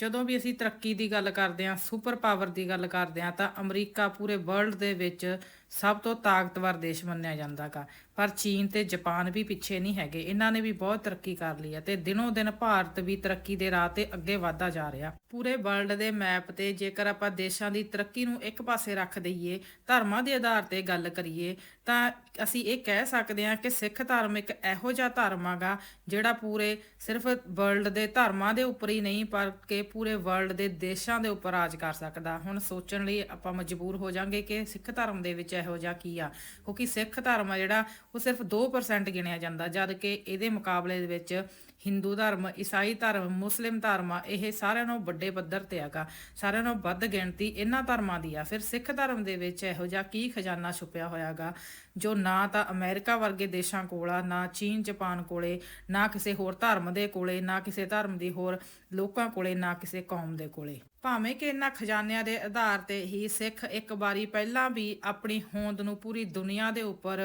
ਜਦੋਂ ਵੀ ਅਸੀਂ ਤਰੱਕੀ ਦੀ ਗੱਲ ਕਰਦੇ ਹਾਂ ਸੁਪਰ ਪਾਵਰ ਦੀ ਗੱਲ ਕਰਦੇ ਹਾਂ, ਤਾਂ ਅਮਰੀਕਾ ਪੂਰੇ ਵਰਲਡ ਦੇ ਵਿੱਚ ਸਭ ਤੋਂ ਤਾਕਤਵਰ ਦੇਸ਼ ਮੰਨਿਆ ਜਾਂਦਾਗਾ। ਪਰ ਚੀਨ ਤੇ ਜਾਪਾਨ ਵੀ ਪਿੱਛੇ ਨਹੀਂ ਹੈਗੇ। ਇਹਨਾਂ ਨੇ ਵੀ ਬਹੁਤ ਤਰੱਕੀ ਕਰ ਲਈ ਹੈ ਤੇ ਦਿਨੋਂ ਦਿਨ ਭਾਰਤ ਵੀ ਤਰੱਕੀ ਦੇ ਰਾਹ ਤੇ ਅੱਗੇ ਵਧਦਾ ਜਾ ਰਿਹਾ। ਪੂਰੇ ਵਰਲਡ ਦੇ ਮੈਪ ਤੇ ਜੇਕਰ ਆਪਾਂ ਦੇਸ਼ਾਂ ਦੀ ਤਰੱਕੀ ਨੂੰ ਇੱਕ ਪਾਸੇ ਰੱਖ ਦਈਏ, ਧਰਮਾਂ ਦੇ ਆਧਾਰ ਤੇ ਗੱਲ ਕਰੀਏ, ਤਾਂ ਅਸੀਂ ਇਹ ਕਹਿ ਸਕਦੇ ਹਾਂ ਕਿ ਸਿੱਖ ਧਰਮ ਇੱਕ ਇਹੋ ਜਿਹਾ ਧਰਮ ਆਗਾ, ਜਿਹੜਾ ਪੂਰੇ ਸਿਰਫ ਵਰਲਡ ਦੇ ਧਰਮਾਂ ਦੇ ਉੱਪਰ ਹੀ ਨਹੀਂ ਪਰ ਕਿ ਪੂਰੇ ਵਰਲਡ ਦੇ ਦੇਸ਼ਾਂ ਦੇ ਉੱਪਰ ਰਾਜ ਕਰ ਸਕਦਾ। ਹੁਣ ਸੋਚਣ ਲਈ ਆਪਾਂ ਮਜਬੂਰ ਹੋ ਜਾਾਂਗੇ ਕਿ ਸਿੱਖ ਧਰਮ ਦੇ ਵਿੱਚ ਇਹੋ ਜਿਹਾ ਕੀ ਆ। ਕਿਉਂਕਿ ਸਿੱਖ ਧਰਮ ਆ ਜਿਹੜਾ, ਉਹ ਸਿਰਫ 2% ਗਿਣਿਆ ਜਾਂਦਾ, ਜਦ ਕਿ ਇਹਦੇ ਮੁਕਾਬਲੇ ਦੇ ਵਿੱਚ ਹਿੰਦੂ ਧਰਮ, ਈਸਾਈ ਧਰਮ, ਮੁਸਲਿਮ ਧਰਮ ਆ, ਇਹ ਸਾਰਿਆਂ ਨਾਲੋਂ ਵੱਡੇ ਪੱਧਰ ਤੇ ਹੈਗਾ। ਸਾਰਿਆਂ ਨਾਲੋਂ ਵੱਧ ਗਿਣਤੀ ਇਹਨਾਂ ਧਰਮਾਂ ਦੀ ਆ। ਫਿਰ ਸਿੱਖ ਧਰਮ ਦੇ ਵਿੱਚ ਇਹੋ ਜਿਹਾ ਕੀ ਖਜ਼ਾਨਾ ਛੁਪਿਆ ਹੋਇਆਗਾ ਜੋ ਨਾ ਤਾਂ ਅਮਰੀਕਾ ਵਰਗੇ ਦੇਸ਼ਾਂ ਕੋਲ ਆ, ਨਾ ਚੀਨ, ਜਾਪਾਨ ਕੋਲੇ, ਨਾ ਕਿਸੇ ਹੋਰ ਧਰਮ ਦੇ ਕੋਲੇ, ਨਾ ਕਿਸੇ ਧਰਮ ਦੀ ਹੋਰ ਲੋਕਾਂ ਕੋਲੇ, ਨਾ ਕਿਸੇ ਕੌਮ ਦੇ ਕੋਲੇ। ਭਾਵੇਂ ਕਿ ਇਹਨਾਂ ਖਜ਼ਾਨਿਆਂ ਦੇ ਆਧਾਰ ਤੇ ਹੀ ਸਿੱਖ ਇੱਕ ਵਾਰੀ ਪਹਿਲਾਂ ਵੀ ਆਪਣੀ ਹੋਂਦ ਨੂੰ ਪੂਰੀ ਦੁਨੀਆ ਦੇ ਉੱਪਰ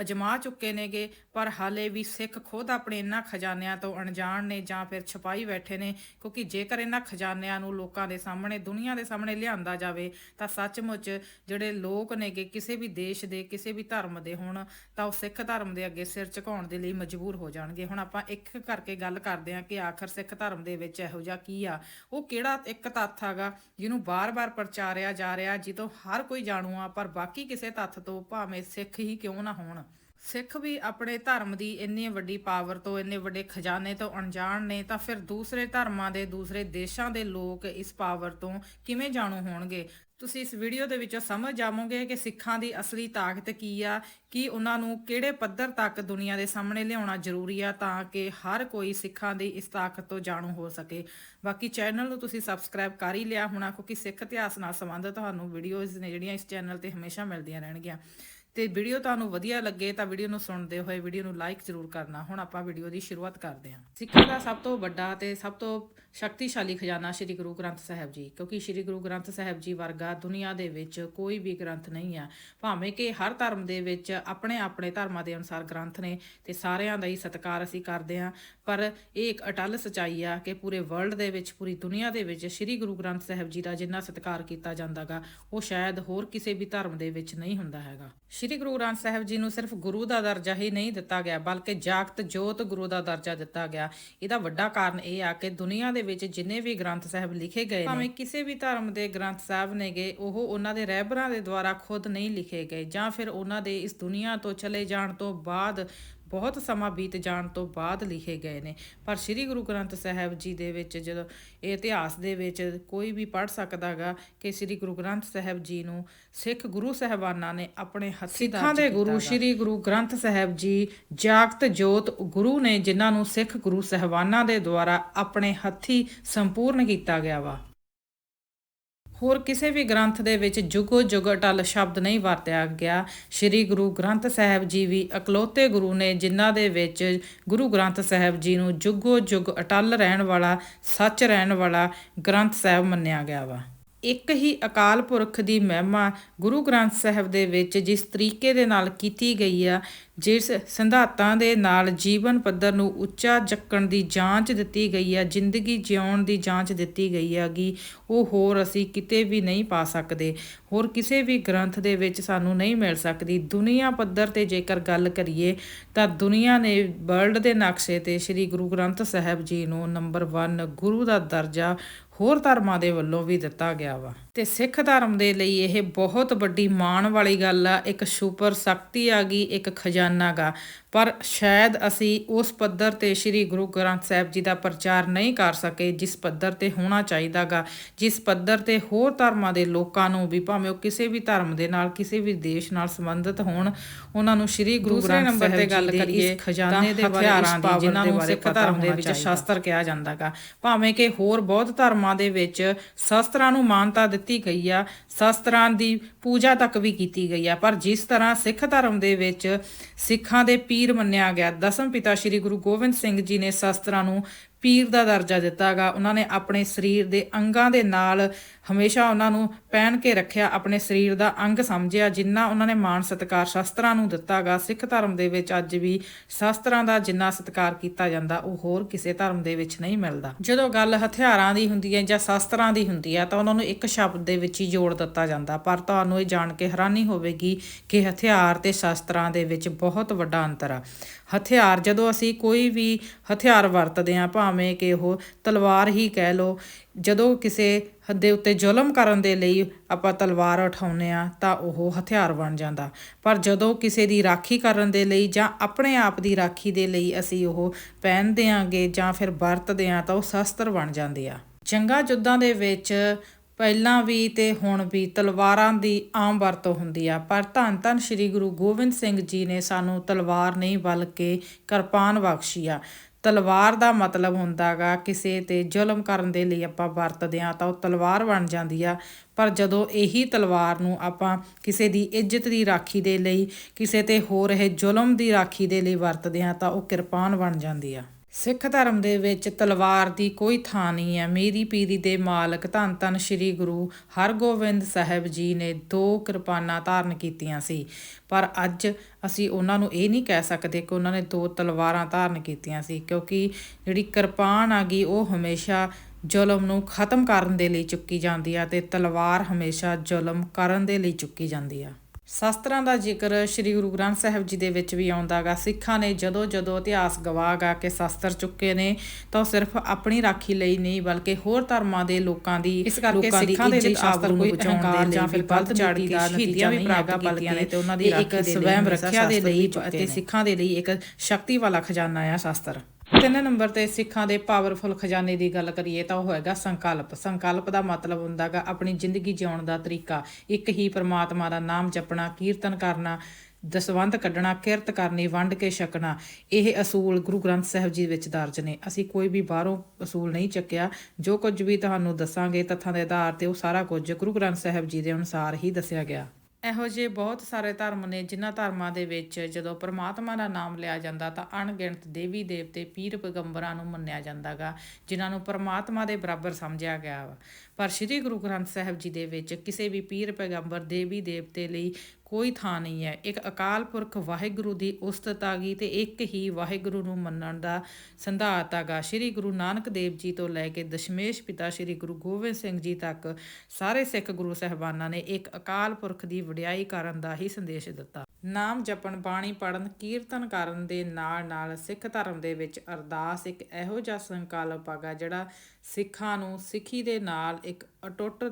ਅਜਮਾ ਚੁੱਕੇ ਨੇਗੇ ਪਰ ਹਾਲੇ ਵੀ ਸਿੱਖ ਖੁਦ ਆਪਣੇ ਇਹਨਾਂ ਖਜ਼ਾਨਿਆਂ ਤੋਂ ਅਣਜਾਣ ਨੇ ਜਾਂ ਫਿਰ ਛਪਾਈ ਬੈਠੇ ਨੇ, ਕਿਉਂਕਿ ਜੇਕਰ ਇਹਨਾਂ ਖਜ਼ਾਨਿਆਂ ਨੂੰ ਲੋਕਾਂ ਦੇ ਸਾਹਮਣੇ, ਦੁਨੀਆ ਦੇ ਸਾਹਮਣੇ ਲਿਆਂਦਾ ਜਾਵੇ, ਤਾਂ ਸੱਚਮੁੱਚ ਜਿਹੜੇ ਲੋਕ ਨੇਗੇ, ਕਿਸੇ ਵੀ ਦੇਸ਼ ਦੇ, ਕਿਸੇ ਵੀ ਧਰਮ ਦੇ ਹੋਣ, ਤਾਂ ਉਹ ਸਿੱਖ ਧਰਮ ਦੇ ਅੱਗੇ ਸਿਰ ਝੁਕਾਉਣ ਦੇ ਲਈ ਮਜਬੂਰ ਹੋ ਜਾਣਗੇ। ਹੁਣ ਆਪਾਂ ਇੱਕ ਕਰਕੇ ਗੱਲ ਕਰਦੇ ਹਾਂ ਕਿ ਆਖਰ ਸਿੱਖ ਧਰਮ ਦੇ ਵਿੱਚ ਇਹੋ ਜਿਹਾ ਕੀ ਆ। ਉਹ ਕਿਹੜਾ ਇੱਕ ਤੱਥ ਹੈਗਾ ਜਿਹਨੂੰ ਬਾਰ-ਬਾਰ ਪ੍ਰਚਾਰਿਆ ਜਾ ਰਿਹਾ ਜਿੱਤੋਂ ਹਰ ਕੋਈ ਜਾਣੂ ਆ, ਪਰ ਬਾਕੀ ਕਿਸੇ ਤੱਥ ਤੋਂ ਭਾਵੇਂ ਸਿੱਖ ਹੀ ਕਿਉਂ ਨਾ ਹੋਣ? ਸਿੱਖ ਵੀ ਆਪਣੇ ਧਰਮ ਦੀ ਇੰਨੀ ਵੱਡੀ ਪਾਵਰ ਤੋਂ, ਇੰਨੇ ਵੱਡੇ ਖਜ਼ਾਨੇ ਤੋਂ ਅਣਜਾਣ ਨੇ, ਤਾਂ ਫਿਰ ਦੂਸਰੇ ਧਰਮਾਂ ਦੇ, ਦੂਸਰੇ ਦੇਸ਼ਾਂ ਦੇ ਲੋਕ ਇਸ ਪਾਵਰ ਤੋਂ ਕਿਵੇਂ ਜਾਣੂ ਹੋਣਗੇ? ਤੁਸੀਂ ਇਸ ਵੀਡੀਓ ਦੇ ਵਿੱਚੋਂ ਸਮਝ ਜਾਵੋਗੇ ਕਿ ਸਿੱਖਾਂ ਦੀ ਅਸਲੀ ਤਾਕਤ ਕੀ ਆ, ਕਿ ਉਹਨਾਂ ਨੂੰ ਕਿਹੜੇ ਪੱਧਰ ਤੱਕ ਦੁਨੀਆ ਦੇ ਸਾਹਮਣੇ ਲਿਆਉਣਾ ਜ਼ਰੂਰੀ ਆ ਤਾਂ ਕਿ ਹਰ ਕੋਈ ਸਿੱਖਾਂ ਦੀ ਇਸ ਤਾਕਤ ਤੋਂ ਜਾਣੂ ਹੋ ਸਕੇ। ਬਾਕੀ ਚੈਨਲ ਨੂੰ ਤੁਸੀਂ ਸਬਸਕ੍ਰਾਈਬ ਕਰ ਹੀ ਲਿਆ ਹੋਣਾ, ਕਿਉਂਕਿ ਸਿੱਖ ਇਤਿਹਾਸ ਨਾਲ ਸੰਬੰਧਿਤ ਤੁਹਾਨੂੰ ਵੀਡੀਓਜ਼ ਨੇ ਜਿਹੜੀਆਂ ਇਸ ਚੈਨਲ ਤੇ ਹਮੇਸ਼ਾ ਮਿਲਦੀਆਂ ਰਹਿਣਗੀਆਂ। ਤੇ ਵੀਡੀਓ ਤੁਹਾਨੂੰ ਵਧੀਆ ਲੱਗੇ ਤਾਂ ਵੀਡੀਓ ਨੂੰ ਸੁਣਦੇ ਹੋਏ ਵੀਡੀਓ ਨੂੰ ਲਾਈਕ ਜ਼ਰੂਰ ਕਰਨਾ। ਹੁਣ ਆਪਾਂ ਵੀਡੀਓ ਦੀ ਸ਼ੁਰੂਆਤ ਕਰਦੇ ਹਾਂ। ਸਿੱਖਾਂ ਦਾ ਸਭ ਤੋਂ ਵੱਡਾ ਤੇ ਸਭ ਤੋਂ ਸ਼ਕਤੀਸ਼ਾਲੀ ਖਜ਼ਾਨਾ ਸ੍ਰੀ ਗੁਰੂ ਗ੍ਰੰਥ ਸਾਹਿਬ ਜੀ, ਕਿਉਂਕਿ ਸ੍ਰੀ ਗੁਰੂ ਗ੍ਰੰਥ ਸਾਹਿਬ ਜੀ ਵਰਗਾ ਦੁਨੀਆ ਦੇ ਵਿੱਚ ਕੋਈ ਵੀ ਗ੍ਰੰਥ ਨਹੀਂ ਆ ਭਾਵੇਂ ਕਿ ਹਰ ਧਰਮ ਦੇ ਵਿੱਚ ਆਪਣੇ ਆਪਣੇ ਧਰਮਾਂ ਦੇ ਅਨੁਸਾਰ ਗ੍ਰੰਥ ਨੇ ਤੇ ਸਾਰਿਆਂ ਦਾ ਹੀ ਸਤਿਕਾਰ ਅਸੀਂ ਕਰਦੇ ਹਾਂ, ਪਰ ਇਹ ਇੱਕ ਅਟਲ ਸਚਾਈ ਆ ਕਿ ਪੂਰੇ ਵਰਲਡ ਦੇ ਵਿੱਚ, ਪੂਰੀ ਦੁਨੀਆ ਦੇ ਵਿੱਚ ਸ੍ਰੀ ਗੁਰੂ ਗ੍ਰੰਥ ਸਾਹਿਬ ਜੀ ਦਾ ਜਿੰਨਾ ਸਤਿਕਾਰ ਕੀਤਾ ਜਾਂਦਾਗਾ ਉਹ ਸ਼ਾਇਦ ਹੋਰ ਕਿਸੇ ਵੀ ਧਰਮ ਦੇ ਵਿੱਚ ਨਹੀਂ ਹੁੰਦਾ ਹੈਗਾ। ਸ੍ਰੀ ਗੁਰੂ ਗ੍ਰੰਥ ਸਾਹਿਬ ਜੀ ਨੂੰ ਸਿਰਫ ਗੁਰੂ ਦਾ ਦਰਜਾ ਹੀ ਨਹੀਂ ਦਿੱਤਾ ਗਿਆ, ਬਲਕਿ ਜਾਗਤ ਜੋਤ ਗੁਰੂ ਦਾ ਦਰਜਾ ਦਿੱਤਾ ਗਿਆ। ਇਹਦਾ ਵੱਡਾ ਕਾਰਨ ਇਹ ਆ ਕਿ ਦੁਨੀਆ ਦੇ ਵਿੱਚ ਜਿੰਨੇ ਵੀ ਗ੍ਰੰਥ ਸਾਹਿਬ ਲਿਖੇ ਗਏ ਨੇ, ਭਾਵੇਂ ਕਿਸੇ ਵੀ ਧਰਮ ਦੇ ਗ੍ਰੰਥ ਸਾਹਿਬ ਨੇਗੇ, ਉਹ ਉਹਨਾਂ ਦੇ ਰਹਿਬਰਾਂ ਦੇ ਦੁਆਰਾ ਖੁਦ ਨਹੀਂ ਲਿਖੇ ਗਏ ਜਾਂ ਫਿਰ ਉਹਨਾਂ ਦੇ ਇਸ ਦੁਨੀਆ ਤੋਂ ਚਲੇ ਜਾਣ ਤੋਂ ਬਾਅਦ ਬਹੁਤ ਸਮਾਂ ਬੀਤ ਜਾਣ ਤੋਂ ਬਾਅਦ ਲਿਖੇ ਗਏ ਨੇ। ਪਰ ਸ੍ਰੀ ਗੁਰੂ ਗ੍ਰੰਥ ਸਾਹਿਬ ਜੀ ਦੇ ਵਿੱਚ ਜਦੋਂ ਇਹ ਇਤਿਹਾਸ ਦੇ ਵਿੱਚ ਕੋਈ ਵੀ ਪੜ ਸਕਦਾਗਾ ਕਿ ਸ੍ਰੀ ਗੁਰੂ ਗ੍ਰੰਥ ਸਾਹਿਬ ਜੀ ਨੂੰ ਸਿੱਖ ਗੁਰੂ ਸਹਿਬਾਨਾਂ ਨੇ ਆਪਣੇ ਹੱਥੀਂ ਸਿੱਖਾਂ ਦੇ ਗੁਰੂ ਸ੍ਰੀ ਗੁਰੂ ਗ੍ਰੰਥ ਸਾਹਿਬ ਜੀ ਜਾਗਤ ਜੋਤ ਗੁਰੂ ਨੇ ਜਿਨ੍ਹਾਂ ਨੂੰ ਸਿੱਖ ਗੁਰੂ ਸਹਿਬਾਨਾਂ ਦੇ ਦੁਆਰਾ ਆਪਣੇ ਹੱਥੀਂ ਸੰਪੂਰਨ ਕੀਤਾ ਗਿਆ ਵਾ। ਹੋਰ ਕਿਸੇ ਵੀ ਗ੍ਰੰਥ ਦੇ ਵਿੱਚ ਜੁਗੋ ਜੁਗ ਅਟਲ ਸ਼ਬਦ ਨਹੀਂ ਵਰਤਿਆ ਗਿਆ। ਸ੍ਰੀ ਗੁਰੂ ਗ੍ਰੰਥ ਸਾਹਿਬ ਜੀ ਵੀ ਇਕਲੌਤੇ ਗੁਰੂ ਨੇ, ਜਿਨ੍ਹਾਂ ਦੇ ਵਿੱਚ ਗੁਰੂ ਗ੍ਰੰਥ ਸਾਹਿਬ ਜੀ ਨੂੰ ਜੁਗੋ ਜੁਗ ਅਟਲ ਰਹਿਣ ਵਾਲਾ, ਸੱਚ ਰਹਿਣ ਵਾਲਾ ਗ੍ਰੰਥ ਸਾਹਿਬ ਮੰਨਿਆ ਗਿਆ ਵਾ। ਇੱਕ ਹੀ ਅਕਾਲ ਪੁਰਖ ਦੀ ਮਹਿਮਾ ਗੁਰੂ ਗ੍ਰੰਥ ਸਾਹਿਬ ਦੇ ਵਿੱਚ ਜਿਸ ਤਰੀਕੇ ਦੇ ਨਾਲ ਕੀਤੀ ਗਈ ਆ ਜਿਸ ਸਿਧਾਂਤਾਂ ਦੇ ਨਾਲ ਜੀਵਨ ਪੱਧਰ ਨੂੰ ਉੱਚਾ ਚੱਕਣ ਦੀ ਜਾਂਚ ਦਿੱਤੀ ਗਈ ਆ ਜ਼ਿੰਦਗੀ ਜਿਉਣ ਦੀ ਜਾਂਚ ਦਿੱਤੀ ਗਈ ਹੈਗੀ, ਉਹ ਹੋਰ ਅਸੀਂ ਕਿਤੇ ਵੀ ਨਹੀਂ ਪਾ ਸਕਦੇ। ਹੋਰ ਕਿਸੇ ਵੀ ਗ੍ਰੰਥ ਦੇ ਵਿੱਚ ਸਾਨੂੰ ਨਹੀਂ ਮਿਲ ਸਕਦੀ। ਦੁਨੀਆ ਪੱਧਰ ਤੇ ਜੇਕਰ ਗੱਲ ਕਰੀਏ, ਤਾਂ ਦੁਨੀਆ ਨੇ ਵਰਲਡ ਦੇ ਨਕਸ਼ੇ ਤੇ ਸ੍ਰੀ ਗੁਰੂ ਗ੍ਰੰਥ ਸਾਹਿਬ ਜੀ ਨੂੰ ਨੰਬਰ 1 ਗੁਰੂ ਦਾ ਦਰਜਾ ਹੋਰ ਧਰਮਾਂ ਦੇ ਵੱਲੋਂ ਵੀ ਦਿੱਤਾ ਗਿਆ ਵਾ। ਤੇ ਸਿੱਖ ਧਰਮ ਦੇ ਲਈ ਇਹ ਬਹੁਤ ਵੱਡੀ ਮਾਣ ਵਾਲੀ ਗੱਲ ਆ, ਇੱਕ ਸੁਪਰ ਸ਼ਕਤੀ ਆ ਗਈ, ਇੱਕ ਖਜ਼ਾਨਾ ਗਾ ਪਰ ਸ਼ਾਇਦ ਅਸੀਂ ਉਸ ਪੱਧਰ ਤੇ ਸ੍ਰੀ ਗੁਰੂ ਗ੍ਰੰਥ ਸਾਹਿਬ ਜੀ ਦਾ ਪ੍ਰਚਾਰ ਨਹੀਂ ਕਰ ਸਕੇ ਜਿਸ ਪੱਧਰ ਤੇ ਹੋਣਾ ਚਾਹੀਦਾਗਾ ਜਿਸ ਪੱਧਰ ਤੇ ਹੋਰ ਧਰਮਾਂ ਦੇ ਲੋਕਾਂ ਨੂੰ ਵੀ ਭਾਵੇਂ ਉਹ ਕਿਸੇ ਵੀ ਧਰਮ ਦੇ ਨਾਲ ਕਿਸੇ ਵੀ ਦੇਸ਼ ਨਾਲ ਸੰਬੰਧਿਤ ਹੋਣ ਉਹਨਾਂ ਨੂੰ ਸ੍ਰੀ ਗੁਰੂ ਗ੍ਰੰਥ ਸਾਹਿਬ ਤੇ ਗੱਲ ਕਰੀਏ ਖਜ਼ਾਨੇ ਦੇ ਹਥਿਆਰਾਂ ਦੀ ਜਿਨ੍ਹਾਂ ਨੂੰ ਸਿੱਖ ਧਰਮ ਦੇ ਵਿੱਚ ਸ਼ਾਸਤਰ ਕਿਹਾ ਜਾਂਦਾਗਾ। ਭਾਵੇਂ ਕਿ ਹੋਰ ਬਹੁਤ ਧਰਮਾਂ ਦੇ ਵਿੱਚ ਸ਼ਾਸਤਰਾਂ ਨੂੰ ਮਾਨਤਾ ਦਿੱਤੀ ਗਈ ਆ ਸ਼ਾਸਤਰਾਂ ਦੀ ਪੂਜਾ ਤੱਕ ਵੀ ਕੀਤੀ ਗਈ ਆ ਪਰ ਜਿਸ ਤਰ੍ਹਾਂ ਸਿੱਖ ਧਰਮ ਦੇ ਵਿੱਚ ਸਿੱਖਾਂ ਦੇ ਪੀਰ ਮੰਨਿਆ ਗਿਆ। ਦਸਮ ਪਿਤਾ ਸ੍ਰੀ ਗੁਰੂ ਗੋਬਿੰਦ ਸਿੰਘ ਜੀ ਨੇ ਸ਼ਾਸਤਰਾਂ ਨੂੰ ਪੀਰ ਦਾ ਦਰਜਾ ਦਿੱਤਾਗਾ। ਉਹਨਾਂ ਨੇ ਆਪਣੇ ਸਰੀਰ ਦੇ ਅੰਗਾਂ ਦੇ ਨਾਲ ਹਮੇਸ਼ਾ ਉਹਨਾਂ ਨੂੰ ਪਹਿਨ ਕੇ ਰੱਖਿਆ, ਆਪਣੇ ਸਰੀਰ ਦਾ ਅੰਗ ਸਮਝਿਆ, ਜਿੰਨਾ ਉਹਨਾਂ ਨੇ ਮਾਣ ਸਤਿਕਾਰ ਸ਼ਸਤਰਾਂ ਨੂੰ ਦਿੱਤਾਗਾ, ਸਿੱਖ ਧਰਮ ਦੇ ਵਿੱਚ ਅੱਜ ਵੀ ਸ਼ਸਤਰਾਂ ਦਾ ਜਿੰਨਾ ਸਤਿਕਾਰ ਕੀਤਾ ਜਾਂਦਾ, ਉਹ ਹੋਰ ਕਿਸੇ ਧਰਮ ਦੇ ਵਿੱਚ ਨਹੀਂ ਮਿਲਦਾ। ਜਦੋਂ ਗੱਲ ਹਥਿਆਰਾਂ ਦੀ ਹੁੰਦੀ ਹੈ ਜਾਂ ਸ਼ਸਤਰਾਂ ਦੀ ਹੁੰਦੀ ਹੈ, ਤਾਂ ਉਹਨਾਂ ਨੂੰ ਇੱਕ ਸ਼ਬਦ ਦੇ ਵਿੱਚ ਹੀ ਜੋੜ ਦਿੱਤਾ ਜਾਂਦਾ। ਪਰ ਤੁਹਾਨੂੰ ਇਹ ਜਾਣ ਕੇ ਹੈਰਾਨੀ ਹੋਵੇਗੀ ਕਿ ਹਥਿਆਰ ਤੇ ਸ਼ਸਤਰਾਂ ਦੇ ਵਿੱਚ ਬਹੁਤ ਵੱਡਾ ਅੰਤਰ ਆ। ਹਥਿਆਰ, ਜਦੋਂ ਅਸੀਂ ਕੋਈ ਵੀ ਹਥਿਆਰ ਵਰਤਦੇ ਹਾਂ, ਭਾਵੇਂ ਕਿ ਉਹ ਤਲਵਾਰ ਹੀ ਕਹਿ ਲਓ ਜਦੋਂ ਕਿਸੇ ਦੇ ਉੱਤੇ ਜ਼ੁਲਮ ਕਰਨ ਦੇ ਲਈ ਆਪਾਂ ਤਲਵਾਰ ਉਠਾਉਂਦੇ ਆ ਤਾਂ ਉਹ ਹਥਿਆਰ ਬਣ ਜਾਂਦਾ। ਪਰ ਜਦੋਂ ਕਿਸੇ ਦੀ ਰਾਖੀ ਕਰਨ ਦੇ ਲਈ ਜਾਂ ਆਪਣੇ ਆਪ ਦੀ ਰਾਖੀ ਦੇ ਲਈ ਅਸੀਂ ਉਹ ਪਹਿਨਦੇ ਆਂਗੇ ਜਾਂ ਫਿਰ ਵਰਤਦੇ ਆ ਤਾਂ ਉਹ ਸ਼ਸਤਰ ਬਣ ਜਾਂਦੇ ਆ। ਜੰਗਾਂ ਯੁੱਧਾਂ ਦੇ ਵਿੱਚ ਪਹਿਲਾਂ ਵੀ ਤੇ ਹੁਣ ਵੀ ਤਲਵਾਰਾਂ ਦੀ ਆਮ ਵਰਤੋਂ ਹੁੰਦੀ ਆ। ਪਰ ਧੰਨ ਧੰਨ ਸ੍ਰੀ ਗੁਰੂ ਗੋਬਿੰਦ ਸਿੰਘ ਜੀ ਨੇ ਸਾਨੂੰ ਤਲਵਾਰ ਨਹੀਂ, ਬਲਕਿ ਕਿਰਪਾਨ ਬਖਸ਼ੀ ਆ। ਤਲਵਾਰ ਦਾ ਮਤਲਬ ਹੁੰਦਾਗਾ ਕਿਸੇ ਤੇ ਜ਼ੁਲਮ ਕਰਨ ਦੇ ਲਈ ਆਪਾਂ ਵਰਤਦੇ ਆ ਤਾਂ ਉਹ ਤਲਵਾਰ ਬਣ ਜਾਂਦੀ ਆ। ਪਰ ਜਦੋਂ ਇਹੀ ਤਲਵਾਰ ਨੂੰ ਆਪਾਂ ਕਿਸੇ ਦੀ ਇੱਜ਼ਤ ਦੀ ਰਾਖੀ ਦੇ ਲਈ, ਕਿਸੇ ਤੇ ਹੋ ਰਹੇ ਜ਼ੁਲਮ ਦੀ ਰਾਖੀ ਦੇ ਲਈ ਵਰਤਦੇ ਆ ਤਾਂ ਉਹ ਕਿਰਪਾਨ ਬਣ ਜਾਂਦੀ ਆ। ਸਿੱਖ ਧਰਮ ਦੇ ਵਿੱਚ ਤਲਵਾਰ ਦੀ ਕੋਈ ਥਾਂ ਨਹੀਂ ਹੈ। ਮੇਰੀ ਪੀਰੀ ਦੇ ਮਾਲਕ ਧੰਨ ਧੰਨ ਸ੍ਰੀ ਗੁਰੂ ਹਰਗੋਬਿੰਦ ਸਾਹਿਬ ਜੀ ਨੇ ਦੋ ਕਿਰਪਾਨਾਂ ਧਾਰਨ ਕੀਤੀਆਂ ਸੀ। ਪਰ ਅੱਜ ਅਸੀਂ ਉਹਨਾਂ ਨੂੰ ਇਹ ਨਹੀਂ ਕਹਿ ਸਕਦੇ ਕਿ ਉਹਨਾਂ ਨੇ ਦੋ ਤਲਵਾਰਾਂ ਧਾਰਨ ਕੀਤੀਆਂ ਸੀ, ਕਿਉਂਕਿ ਜਿਹੜੀ ਕਿਰਪਾਨ ਆ ਗਈ ਉਹ ਹਮੇਸ਼ਾ ਜ਼ੁਲਮ ਨੂੰ ਖਤਮ ਕਰਨ ਦੇ ਲਈ ਚੁੱਕੀ ਜਾਂਦੀ ਆ ਤੇ ਤਲਵਾਰ ਹਮੇਸ਼ਾ ਜ਼ੁਲਮ ਕਰਨ ਦੇ ਲਈ ਚੁੱਕੀ ਜਾਂਦੀ ਆ। ਸ਼ਸਤਰਾਂ ਦਾ ਜ਼ਿਕਰ ਸ੍ਰੀ ਗੁਰੂ ਗ੍ਰੰਥ ਸਾਹਿਬ ਜੀ ਦੇ ਵਿੱਚ ਵੀ ਆਉਂਦਾਗਾ। ਸਿੱਖਾਂ ਨੇ ਜਦੋਂ ਜਦੋਂ ਇਤਿਹਾਸ ਗਵਾਹਗਾ ਕਿ ਸ਼ਸਤਰ ਚੁੱਕੇ ਨੇ ਤਾਂ ਸਿਰਫ ਆਪਣੀ ਰਾਖੀ ਲਈ ਨਹੀਂ ਬਲਕਿ ਹੋਰ ਧਰਮਾਂ ਦੇ ਲੋਕਾਂ ਦੀ ਇਸ ਕਰਕੇ ਸਿੱਖਾਂ ਦੇ ਲਈ ਸ਼ਸਤਰ ਕੋਈ ਅਹੰਕਾਰ ਜਾਂ ਫਿਰ ਗਲਤ ਚੜ ਕੇ ਸ਼ਹੀਦੀਆਂ ਵੀ ਪ੍ਰਾਪਤ ਕੀਤੀਆਂ ਨੇ ਤੇ ਉਹਨਾਂ ਦੀ ਇੱਕ ਸਵੈਮ ਰੱਖਿਆ ਦੇ ਲਈ ਅਤੇ ਸਿੱਖਾਂ ਦੇ ਲਈ ਇੱਕ ਸ਼ਕਤੀ ਵਾਲਾ ਖਜ਼ਾਨਾ ਆ ਸ਼ਸਤਰ। ਤਿੰਨ ਨੰਬਰ ਤੇ ਸਿੱਖਾਂ ਦੇ ਪਾਵਰਫੁਲ ਖਜ਼ਾਨੇ ਦੀ ਗੱਲ ਕਰੀਏ ਤਾਂ ਉਹ ਹੈਗਾ ਸੰਕਲਪ। ਸੰਕਲਪ ਦਾ ਮਤਲਬ ਹੁੰਦਾਗਾ ਆਪਣੀ ਜ਼ਿੰਦਗੀ ਜਿਉਣ ਦਾ ਤਰੀਕਾ। ਇੱਕ ਹੀ ਪ੍ਰਮਾਤਮਾ ਦਾ ਨਾਮ ਜਪਣਾ, ਕੀਰਤਨ ਕਰਨਾ, ਦਸਵੰਧ ਕੱਢਣਾ, ਕਿਰਤ ਕਰਨੀ, ਵੰਡ ਕੇ ਛਕਣਾ, ਇਹ ਅਸੂਲ ਗੁਰੂ ਗ੍ਰੰਥ ਸਾਹਿਬ ਜੀ ਵਿੱਚ ਦਰਜ ਨੇ। ਅਸੀਂ ਕੋਈ ਵੀ ਬਾਹਰੋਂ ਅਸੂਲ ਨਹੀਂ ਚੱਕਿਆ। ਜੋ ਕੁਝ ਵੀ ਤੁਹਾਨੂੰ ਦੱਸਾਂਗੇ ਤੱਥਾਂ ਦੇ ਆਧਾਰ ਤੇ ਉਹ ਸਾਰਾ ਕੁਝ ਗੁਰੂ ਗ੍ਰੰਥ ਸਾਹਿਬ ਜੀ ਦੇ ਅਨੁਸਾਰ ਹੀ ਦੱਸਿਆ ਗਿਆ। ਇਹੋ ਜਿਹੇ ਬਹੁਤ ਸਾਰੇ ਧਰਮ ਨੇ ਜਿਨ੍ਹਾਂ ਧਰਮਾਂ ਦੇ ਵਿੱਚ ਜਦੋਂ ਪ੍ਰਮਾਤਮਾ ਦਾ ਨਾਮ ਲਿਆ ਜਾਂਦਾ ਤਾਂ ਅਣਗਿਣਤ ਦੇਵੀ ਦੇਵਤੇ ਪੀਰ ਪੈਗੰਬਰਾਂ ਨੂੰ ਮੰਨਿਆ ਜਾਂਦਾਗਾ, ਜਿਨ੍ਹਾਂ ਨੂੰ ਪ੍ਰਮਾਤਮਾ ਦੇ ਬਰਾਬਰ ਸਮਝਿਆ ਗਿਆ ਵਾ। ਪਰ ਸ੍ਰੀ ਗੁਰੂ ਗ੍ਰੰਥ ਸਾਹਿਬ ਜੀ ਦੇ ਵਿੱਚ ਕਿਸੇ ਵੀ ਪੀਰ ਪੈਗੰਬਰ, ਦੇਵੀ ਦੇਵਤੇ ਲਈ ਕੋਈ ਥਾਂ ਨਹੀਂ ਹੈ। ਇੱਕ ਅਕਾਲ ਪੁਰਖ ਵਾਹਿਗੁਰੂ ਦੀ ਉਸਤਤ ਆ ਗਈ ਤੇ ਇੱਕ ਹੀ ਵਾਹਿਗੁਰੂ ਨੂੰ ਮੰਨਣ ਦਾ ਸੰਧਾਤ ਆਗਾ ਸ੍ਰੀ ਗੁਰੂ ਨਾਨਕ ਦੇਵ ਜੀ ਤੋਂ ਲੈ ਕੇ ਦਸ਼ਮੇਸ਼ ਪਿਤਾ ਸ੍ਰੀ ਗੁਰੂ ਗੋਬਿੰਦ ਸਿੰਘ ਜੀ ਤੱਕ ਸਾਰੇ ਸਿੱਖ ਗੁਰੂ ਸਹਿਬਾਨਾਂ ਨੇ ਇੱਕ ਅਕਾਲ ਪੁਰਖ ਦੀ ਵਡਿਆਈ ਕਰਨ ਦਾ ਹੀ ਸੰਦੇਸ਼ ਦਿੱਤਾ। ਨਾਮ ਜਪਣ, ਬਾਣੀ ਪੜਨ ਕੀਰਤਨ ਕਰਨ ਦੇ ਨਾਲ ਨਾਲ ਸਿੱਖ ਧਰਮ ਦੇ ਵਿੱਚ ਅਰਦਾਸ ਇੱਕ ਇਹੋ ਜਿਹਾ ਸੰਕਲਪ ਆਗਾ ਜਿਹੜਾ ਸਿੱਖਾਂ ਨੂੰ ਸਿੱਖੀ ਦੇ ਨਾਲ ਇੱਕ ਅਟੁੱਟ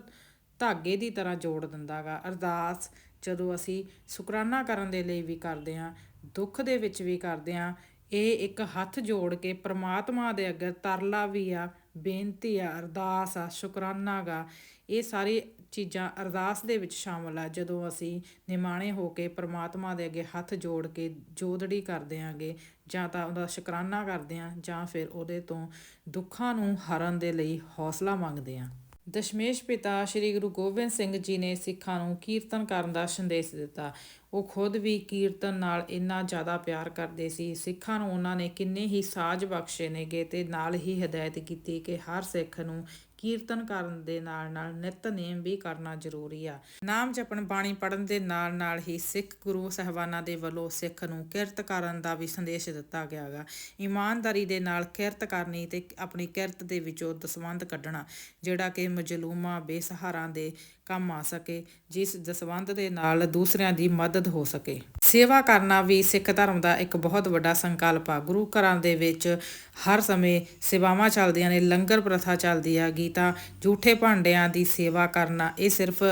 ਧਾਗੇ ਦੀ ਤਰ੍ਹਾਂ ਜੋੜ ਦਿੰਦਾਗਾ ਅਰਦਾਸ ਜਦੋਂ ਅਸੀਂ ਸ਼ੁਕਰਾਨਾ ਕਰਨ ਦੇ ਲਈ ਵੀ ਕਰਦੇ ਹਾਂ, ਦੁੱਖ ਦੇ ਵਿੱਚ ਵੀ ਕਰਦੇ ਹਾਂ, ਇਹ ਇੱਕ ਹੱਥ ਜੋੜ ਕੇ ਪ੍ਰਮਾਤਮਾ ਦੇ ਅੱਗੇ ਤਰਲਾ ਵੀ ਆ, ਬੇਨਤੀ ਆ, ਅਰਦਾਸ ਆ, ਸ਼ੁਕਰਾਨਾ ਗਾ, ਇਹ ਸਾਰੀ ਚੀਜ਼ਾਂ ਅਰਦਾਸ ਦੇ ਵਿੱਚ ਸ਼ਾਮਲ ਆ। ਜਦੋਂ ਅਸੀਂ ਨਿਮਾਣੇ ਹੋ ਕੇ ਪ੍ਰਮਾਤਮਾ ਦੇ ਅੱਗੇ ਹੱਥ ਜੋੜ ਕੇ ਜੋਦੜੀ ਕਰਦੇ ਆਂਗੇ ਜਾਂ ਤਾਂ ਉਹਦਾ ਸ਼ੁਕਰਾਨਾ ਕਰਦੇ ਆਂ ਜਾਂ ਫਿਰ ਉਹਦੇ ਤੋਂ ਦੁੱਖਾਂ ਨੂੰ ਹਰਨ ਦੇ ਲਈ ਹੌਸਲਾ ਮੰਗਦੇ ਆਂ ਦਸ਼ਮੇਸ਼ ਪਿਤਾ ਸ੍ਰੀ ਗੁਰੂ ਗੋਬਿੰਦ ਸਿੰਘ ਜੀ ਨੇ ਸਿੱਖਾਂ ਨੂੰ ਕੀਰਤਨ ਕਰਨ ਦਾ ਸੰਦੇਸ਼ ਦਿੱਤਾ। ਉਹ ਖੁਦ ਵੀ ਕੀਰਤਨ ਨਾਲ ਇੰਨਾ ਜ਼ਿਆਦਾ ਪਿਆਰ ਕਰਦੇ ਸੀ। ਸਿੱਖਾਂ ਨੂੰ ਉਹਨਾਂ ਨੇ ਕਿੰਨੇ ਹੀ ਸਾਜ ਬਖਸ਼ੇ ਨੇਗੇ ਤੇ ਨਾਲ ਹੀ ਹਦਾਇਤ ਕੀਤੀ ਕਿ ਹਰ ਸਿੱਖ ਨੂੰ ਕੀਰਤਨ ਕਰਨ ਦੇ ਨਾਲ ਨਾਲ ਨਿਤਨੇਮ ਵੀ ਕਰਨਾ ਜ਼ਰੂਰੀ ਆ। ਨਾਮ ਜਪਣ, ਬਾਣੀ ਪੜਨ ਦੇ ਨਾਲ ਨਾਲ ਹੀ ਸਿੱਖ ਗੁਰੂ ਸਹਿਬਾਨਾਂ ਦੇ ਵੱਲੋਂ ਸਿੱਖ ਨੂੰ ਕਿਰਤ ਕਰਨ ਦਾ ਵੀ ਸੰਦੇਸ਼ ਦਿੱਤਾ ਗਿਆ ਗਾ। ਇਮਾਨਦਾਰੀ ਦੇ ਨਾਲ ਕਿਰਤ ਕਰਨੀ ਤੇ ਆਪਣੀ ਕਿਰਤ ਦੇ ਵਿੱਚੋਂ ਦਸਵੰਧ ਕੱਢਣਾ, ਜਿਹੜਾ ਕਿ ਮਜਲੂਮਾਂ, ਬੇਸਹਾਰਾਂ ਦੇ ਕੰਮ ਆ ਸਕੇ, ਜਿਸ ਦਸਵੰਧ ਦੇ ਨਾਲ ਦੂਸਰਿਆਂ ਦੀ ਮਦਦ ਹੋ ਸਕੇ। ਸੇਵਾ ਕਰਨਾ ਵੀ ਸਿੱਖ ਧਰਮ ਦਾ ਇੱਕ ਬਹੁਤ ਵੱਡਾ ਸੰਕਲਪ ਆ। ਗੁਰੂ ਘਰਾਂ ਦੇ ਵਿੱਚ ਹਰ ਸਮੇਂ ਸੇਵਾਵਾਂ ਚੱਲਦੀਆਂ ਨੇ, ਲੰਗਰ ਪ੍ਰਥਾ ਚੱਲਦੀ ਆ, ਗੀਤਾ ਝੂਠੇ ਭਾਂਡਿਆਂ ਦੀ ਸੇਵਾ ਕਰਨਾ, ਇਹ ਸਿਰਫ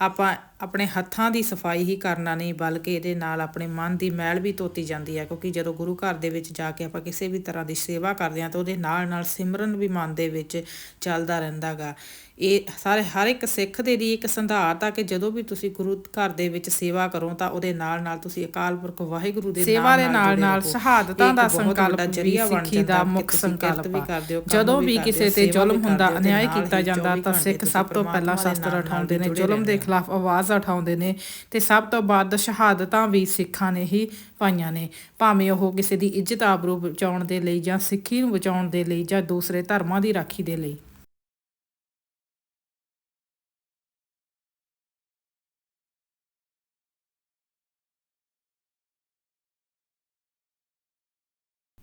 ਆਪਾਂ ਆਪਣੇ ਹੱਥਾਂ ਦੀ ਸਫ਼ਾਈ ਹੀ ਕਰਨਾ ਨਹੀਂ, ਬਲਕਿ ਇਹਦੇ ਨਾਲ ਆਪਣੇ ਮਨ ਦੀ ਮੈਲ ਵੀ ਧੋਤੀ ਜਾਂਦੀ ਹੈ ਕਿਉਂਕਿ ਜਦੋਂ ਗੁਰੂ ਘਰ ਦੇ ਵਿੱਚ ਜਾ ਕੇ ਆਪਾਂ ਕਿਸੇ ਵੀ ਤਰ੍ਹਾਂ ਦੀ ਸੇਵਾ ਕਰਦੇ ਹਾਂ ਤਾਂ ਉਹਦੇ ਨਾਲ ਨਾਲ ਸਿਮਰਨ ਵੀ ਮਨ ਦੇ ਵਿੱਚ ਚੱਲਦਾ ਰਹਿੰਦਾਗਾ ਇਹ ਸਾਰੇ ਹਰ ਇੱਕ ਸਿੱਖ ਦੇ ਲਈ ਇੱਕ ਸੰਧਾਰਤ ਆ ਕਿ ਜਦੋਂ ਵੀ ਤੁਸੀਂ ਗੁਰੂ ਘਰ ਦੇ ਵਿੱਚ ਸੇਵਾ ਕਰੋ ਤਾਂ ਉਹਦੇ ਨਾਲ ਨਾਲ ਤੁਸੀਂ ਅਕਾਲ ਪੁਰਖ ਵਾਹਿਗੁਰੂ ਦੇ ਸੇਵਾ ਦੇ ਨਾਲ ਨਾਲ ਸ਼ਹਾਦਤਾਂ ਦਾ ਸੰਕਲਪ ਜਰੀਆ ਬਣ ਜਾਂਦਾ ਮੁੱਖ ਸੰਕਲਪ ਜਦੋਂ ਵੀ ਕਿਸੇ ਤੇ ਜ਼ੁਲਮ ਹੁੰਦਾ ਅਨਿਆਏ ਕੀਤਾ ਜਾਂਦਾ ਤਾਂ ਸਿੱਖ ਸਭ ਤੋਂ ਪਹਿਲਾਂ ਸ਼ਸਤਰ ਉਠਾਉਂਦੇ ਨੇ ਜ਼ੁਲਮ ਦੇ ਖਿਲਾਫ ਆਵਾਜ਼ ਉਠਾਉਂਦੇ ਨੇ ਤੇ ਸਭ ਤੋਂ ਬਾਅਦ ਸ਼ਹਾਦਤਾਂ ਵੀ ਸਿੱਖਾਂ ਨੇ ਹੀ ਪਾਈਆਂ ਨੇ। ਭਾਵੇਂ ਉਹ ਕਿਸੇ ਦੀ ਇੱਜ਼ਤ ਆਬਰੂ ਬਚਾਉਣ ਦੇ ਲਈ ਜਾਂ ਸਿੱਖੀ ਨੂੰ ਬਚਾਉਣ ਦੇ ਲਈ ਜਾਂ ਦੂਸਰੇ ਧਰਮਾਂ ਦੀ ਰਾਖੀ ਦੇ ਲਈ।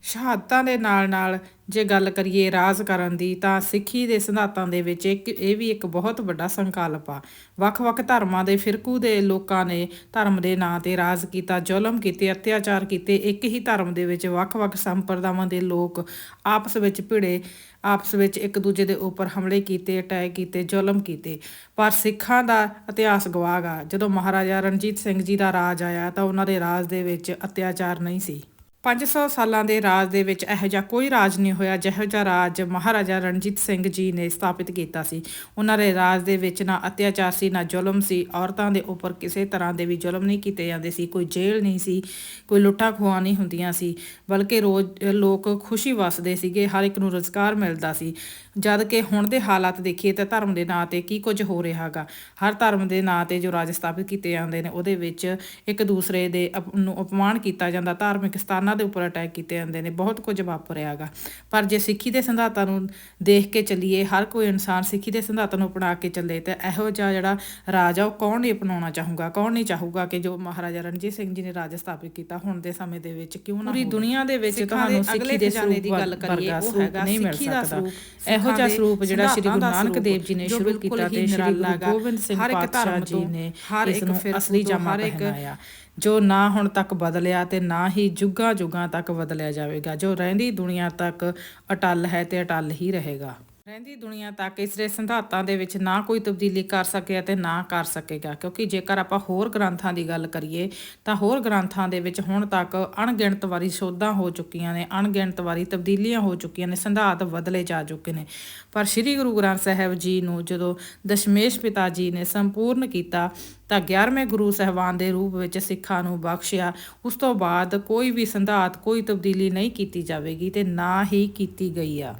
ਸ਼ਹਾਦਤਾਂ ਦੇ ਨਾਲ ਨਾਲ ਜੇ ਗੱਲ ਕਰੀਏ ਰਾਜ ਕਰਨ ਦੀ, ਤਾਂ ਸਿੱਖੀ ਦੇ ਸਿਧਾਂਤਾਂ ਦੇ ਵਿੱਚ ਇੱਕ, ਇਹ ਵੀ ਇੱਕ ਬਹੁਤ ਵੱਡਾ ਸੰਕਲਪ ਆ। ਵੱਖ-ਵੱਖ ਧਰਮਾਂ ਦੇ ਫਿਰਕੂ ਦੇ ਲੋਕਾਂ ਨੇ ਧਰਮ ਦੇ ਨਾਂ ਤੇ ਰਾਜ ਕੀਤਾ, ਜ਼ੁਲਮ ਕੀਤੇ, ਅਤਿਆਚਾਰ ਕੀਤੇ, ਇੱਕ ਹੀ ਧਰਮ ਦੇ ਵਿੱਚ ਵੱਖ-ਵੱਖ ਸੰਪਰਦਾਵਾਂ ਦੇ ਲੋਕ ਆਪਸ ਵਿੱਚ ਭਿੜੇ, ਆਪਸ ਵਿੱਚ ਇੱਕ ਦੂਜੇ ਦੇ ਉੱਪਰ ਹਮਲੇ ਕੀਤੇ, ਅਟੈਕ ਕੀਤੇ, ਜ਼ੁਲਮ ਕੀਤੇ। ਪਰ ਸਿੱਖਾਂ ਦਾ ਇਤਿਹਾਸ ਗਵਾਹ ਗਾ ਜਦੋਂ ਮਹਾਰਾਜਾ ਰਣਜੀਤ ਸਿੰਘ ਜੀ ਦਾ ਰਾਜ ਆਇਆ, ਤਾਂ ਉਹਨਾਂ ਦੇ ਰਾਜ ਦੇ ਵਿੱਚ ਅਤਿਆਚਾਰ ਨਹੀਂ ਸੀ। 500 ਸਾਲਾਂ ਦੇ ਰਾਜ ਦੇ ਵਿੱਚ ਇਹੋ ਜਿਹਾ ਕੋਈ ਰਾਜ ਨਹੀਂ ਹੋਇਆ ਜਿਹੋ ਜਿਹਾ ਰਾਜ ਮਹਾਰਾਜਾ ਰਣਜੀਤ ਸਿੰਘ ਜੀ ਨੇ ਸਥਾਪਿਤ ਕੀਤਾ ਸੀ। ਉਹਨਾਂ ਦੇ ਰਾਜ ਦੇ ਵਿੱਚ ਨਾ ਅਤਿਆਚਾਰ ਸੀ, ਨਾ ਜ਼ੁਲਮ ਸੀ। ਔਰਤਾਂ ਦੇ ਉੱਪਰ ਕਿਸੇ ਤਰ੍ਹਾਂ ਦੇ ਵੀ ਜ਼ੁਲਮ ਨਹੀਂ ਕੀਤੇ ਜਾਂਦੇ ਸੀ। ਕੋਈ ਜੇਲ੍ਹ ਨਹੀਂ ਸੀ, ਕੋਈ ਲੁੱਟਾਂ ਖੋਹਾਂ ਨਹੀਂ ਹੁੰਦੀਆਂ ਸੀ। ਬਲਕਿ ਰੋਜ਼ ਲੋਕ ਖੁਸ਼ੀ ਵਸਦੇ ਸੀਗੇ, ਹਰ ਇੱਕ ਨੂੰ ਰੁਜ਼ਗਾਰ ਮਿਲਦਾ ਸੀ। ਜਦ ਕਿ ਹੁਣ ਦੇ ਹਾਲਾਤ ਦੇਖੀਏ ਤਾਂ ਧਰਮ ਦੇ ਨਾਂ ਤੇ ਕੀ ਕੁਝ ਹੋ ਰਿਹਾਗਾ ਹਰ ਧਰਮ ਦੇ ਨਾਂ ਤੇ ਜੋ ਰਾਜ ਸਥਾਪਿਤ ਕੀਤੇ ਜਾਂਦੇ ਨੇ ਉਹਦੇ ਵਿੱਚ ਇੱਕ ਦੂਸਰੇ ਦੇ ਨੂੰ ਅਪਮਾਨ ਕੀਤਾ ਜਾਂਦਾ ਧਾਰਮਿਕ ਸਥਾਨਾਂ ਦੇ ਉੱਪਰ ਅਟੈਕ ਕੀਤੇ ਜਾਂਦੇ ਨੇ ਬਹੁਤ ਕੁਝ ਵਾਪਰਿਆਗਾ ਪਰ ਜੇ ਸਿੱਖੀ ਦੇ ਸਿਧਾਂਤਾਂ ਨੂੰ ਦੇਖ ਕੇ ਚੱਲੀਏ ਹਰ ਕੋਈ ਇਨਸਾਨ ਸਿੱਖੀ ਦੇ ਸਿਧਾਂਤਾਂ ਨੂੰ ਅਪਣਾ ਕੇ ਚੱਲੇ ਤੇ ਇਹੋ ਜਿਹਾ ਜਿਹੜਾ ਰਾਜ ਆ ਉਹ ਕੌਣ ਨਹੀਂ ਅਪਣਾਉਣਾ ਚਾਹੂਗਾ? ਕੌਣ ਨਹੀਂ ਚਾਹੂਗਾ ਕਿ ਜੋ ਮਹਾਰਾਜਾ ਰਣਜੀਤ ਸਿੰਘ ਜੀ ਨੇ ਰਾਜ ਸਥਾਪਿਤ ਕੀਤਾ ਹੁਣ ਦੇ ਸਮੇਂ ਦੇ ਵਿੱਚ? ਕਿਉਂ ਨਾ ਪੂਰੀ ਦੁਨੀਆ ਦੇ ਵਿੱਚ ਤੁਹਾਨੂੰ ਸਿੱਖੀ ਦੇ ਸਰੂਪ ਦੀ ਗੱਲ ਕਰੀਏ ਉਹ ਹੈਗਾ ਨਹੀਂ ਮਿਲ ਸਕਦਾ। ਇਹੋ ਜਿਹਾ ਸਰੂਪ ਜਿਹੜਾ ਸ੍ਰੀ ਗੁਰੂ ਨਾਨਕ ਦੇਵ ਜੀ ਨੇ ਸ਼ੁਰੂ ਕੀਤਾ ਤੇ ਸ੍ਰੀ ਗੁਰੂ ਗੋਬਿੰਦ ਸਿੰਘ ਪਾਤਸ਼ਾਹ ਜੀ ਨੇ ਹਰ ਇੱਕ ਅਸਲੀ ਜਾਮਾ ਪਹਿਨਾਇਆ। ਜੋ ਨਾ ਹੁਣ ਤੱਕ ਬਦਲਿਆ ਤੇ ਨਾ ਹੀ ਜੁਗਾਂ ਜੁਗਾਂ ਤੱਕ ਬਦਲਿਆ ਜਾਵੇਗਾ। ਜੋ ਰਹਿੰਦੀ ਦੁਨੀਆ ਤੱਕ ਅਟਲ ਹੈ ਤੇ ਅਟਲ ਹੀ ਰਹੇਗਾ। ਰਹਿੰਦੀ ਦੁਨੀਆ ਤੱਕ ਇਸ ਸਿਧਾਂਤਾਂ ਦੇ ਵਿੱਚ ਨਾ ਕੋਈ ਤਬਦੀਲੀ ਕਰ ਸਕਿਆ ਤੇ ਨਾ ਕਰ ਸਕੇਗਾ। ਕਿਉਂਕਿ ਜੇਕਰ ਆਪਾਂ ਹੋਰ ਗ੍ਰੰਥਾਂ ਦੀ ਗੱਲ ਕਰੀਏ, ਤਾਂ ਹੋਰ ਗ੍ਰੰਥਾਂ ਦੇ ਵਿੱਚ ਹੁਣ ਤੱਕ ਅਣਗਿਣਤ ਵਾਰੀ ਸੋਧਾਂ ਹੋ ਚੁੱਕੀਆਂ ਨੇ, ਅਣਗਿਣਤ ਵਾਰੀ ਤਬਦੀਲੀਆਂ ਹੋ ਚੁੱਕੀਆਂ ਨੇ, ਸਿਧਾਂਤ ਬਦਲੇ ਜਾ ਚੁੱਕੇ ਨੇ। ਪਰ ਸ੍ਰੀ ਗੁਰੂ ਗ੍ਰੰਥ ਸਾਹਿਬ ਜੀ ਨੂੰ ਜਦੋਂ ਦਸ਼ਮੇਸ਼ ਪਿਤਾ ਜੀ ਨੇ ਸੰਪੂਰਨ ਕੀਤਾ, ਤਾਂ 11ਵੇਂ ਗੁਰੂ ਸਹਿਬਾਨ ਦੇ ਰੂਪ ਵਿੱਚ ਸਿੱਖਾਂ ਨੂੰ ਬਖਸ਼ਿਆ, ਉਸ ਤੋਂ ਬਾਅਦ ਕੋਈ ਵੀ ਸਿਧਾਂਤ, ਕੋਈ ਤਬਦੀਲੀ ਨਹੀਂ ਕੀਤੀ ਜਾਵੇਗੀ ਤੇ ਨਾ ਹੀ ਕੀਤੀ ਗਈ ਆ।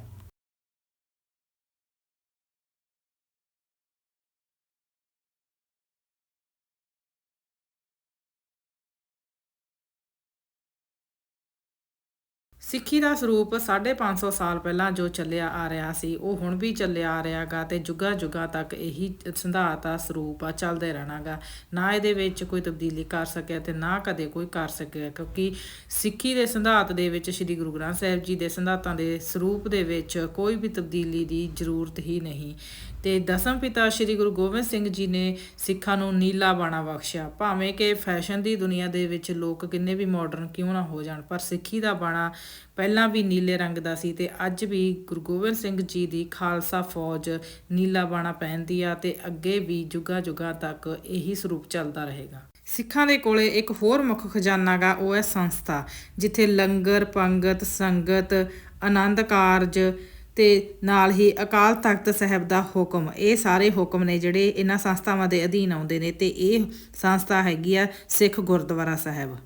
ਸਿੱਖੀ ਦਾ ਸਰੂਪ 550 ਸਾਲ ਪਹਿਲਾਂ ਜੋ ਚੱਲਿਆ ਆ ਰਿਹਾ ਸੀ, ਉਹ ਹੁਣ ਵੀ ਚੱਲਿਆ ਆ ਰਿਹਾਗਾ ਤੇ ਜੁਗਾ ਜੁਗਾ ਤੱਕ ਇਹੀ ਸਿਧਾਂਤ ਆ, ਸਰੂਪ ਆ, ਚੱਲਦੇ ਰਹਿਣਾਗਾ ਨਾ ਇਹਦੇ ਵਿੱਚ ਕੋਈ ਤਬਦੀਲੀ ਕਰ ਸਕਿਆ ਤੇ ਨਾ ਕਦੇ ਕੋਈ ਕਰ ਸਕਿਆ, ਕਿਉਂਕਿ ਸਿੱਖੀ ਦੇ ਸਿਧਾਂਤ ਦੇ ਵਿੱਚ, ਸ੍ਰੀ ਗੁਰੂ ਗ੍ਰੰਥ ਸਾਹਿਬ ਜੀ ਦੇ ਸਿਧਾਂਤਾਂ ਦੇ ਸਰੂਪ ਦੇ ਵਿੱਚ ਕੋਈ ਵੀ ਤਬਦੀਲੀ ਦੀ ਜ਼ਰੂਰਤ ਹੀ ਨਹੀਂ। ਤੇ ਦਸਮ ਪਿਤਾ ਸ੍ਰੀ ਗੁਰੂ ਗੋਬਿੰਦ ਸਿੰਘ ਜੀ ਨੇ ਸਿੱਖਾਂ ਨੂੰ ਨੀਲਾ ਬਾਣਾ ਬਖਸ਼ਿਆ। ਭਾਵੇਂ ਕਿ ਫੈਸ਼ਨ ਦੀ ਦੁਨੀਆ ਦੇ ਵਿੱਚ ਲੋਕ ਕਿੰਨੇ ਵੀ ਮਾਡਰਨ ਕਿਉਂ ਨਾ ਹੋ ਜਾਣ, ਪਰ ਸਿੱਖੀ ਦਾ ਬਾਣਾ ਪਹਿਲਾਂ ਵੀ ਨੀਲੇ ਰੰਗ ਦਾ ਸੀ ਤੇ ਅੱਜ ਵੀ ਗੁਰੂ ਗੋਬਿੰਦ ਸਿੰਘ ਜੀ ਦੀ ਖਾਲਸਾ ਫੌਜ ਨੀਲਾ ਬਾਣਾ ਪਹਿਨਦੀ ਆ ਤੇ ਅੱਗੇ ਵੀ ਜੁਗਾ ਜੁਗਾ ਤੱਕ ਇਹੀ ਸਰੂਪ ਚੱਲਦਾ ਰਹੇਗਾ। ਸਿੱਖਾਂ ਦੇ ਕੋਲੇ ਇੱਕ ਹੋਰ ਮੁੱਖ ਖਜ਼ਾਨਾ ਗਾ, ਉਹ ਹੈ ਸੰਸਥਾ, ਜਿੱਥੇ ਲੰਗਰ, ਪੰਗਤ, ਸੰਗਤ, ਆਨੰਦ ਕਾਰਜ ਤੇ ਨਾਲ ਹੀ ਅਕਾਲ ਤਖਤ ਸਾਹਿਬ ਦਾ ਹੁਕਮ, ਇਹ ਸਾਰੇ ਹੁਕਮ ਨੇ ਜਿਹੜੇ ਇਹਨਾਂ ਸੰਸਥਾਵਾਂ ਦੇ ਅਧੀਨ ਆਉਂਦੇ ਨੇ ਤੇ ਇਹ ਸੰਸਥਾ ਹੈਗੀ ਆ ਸਿੱਖ ਗੁਰਦੁਆਰਾ ਸਾਹਿਬ।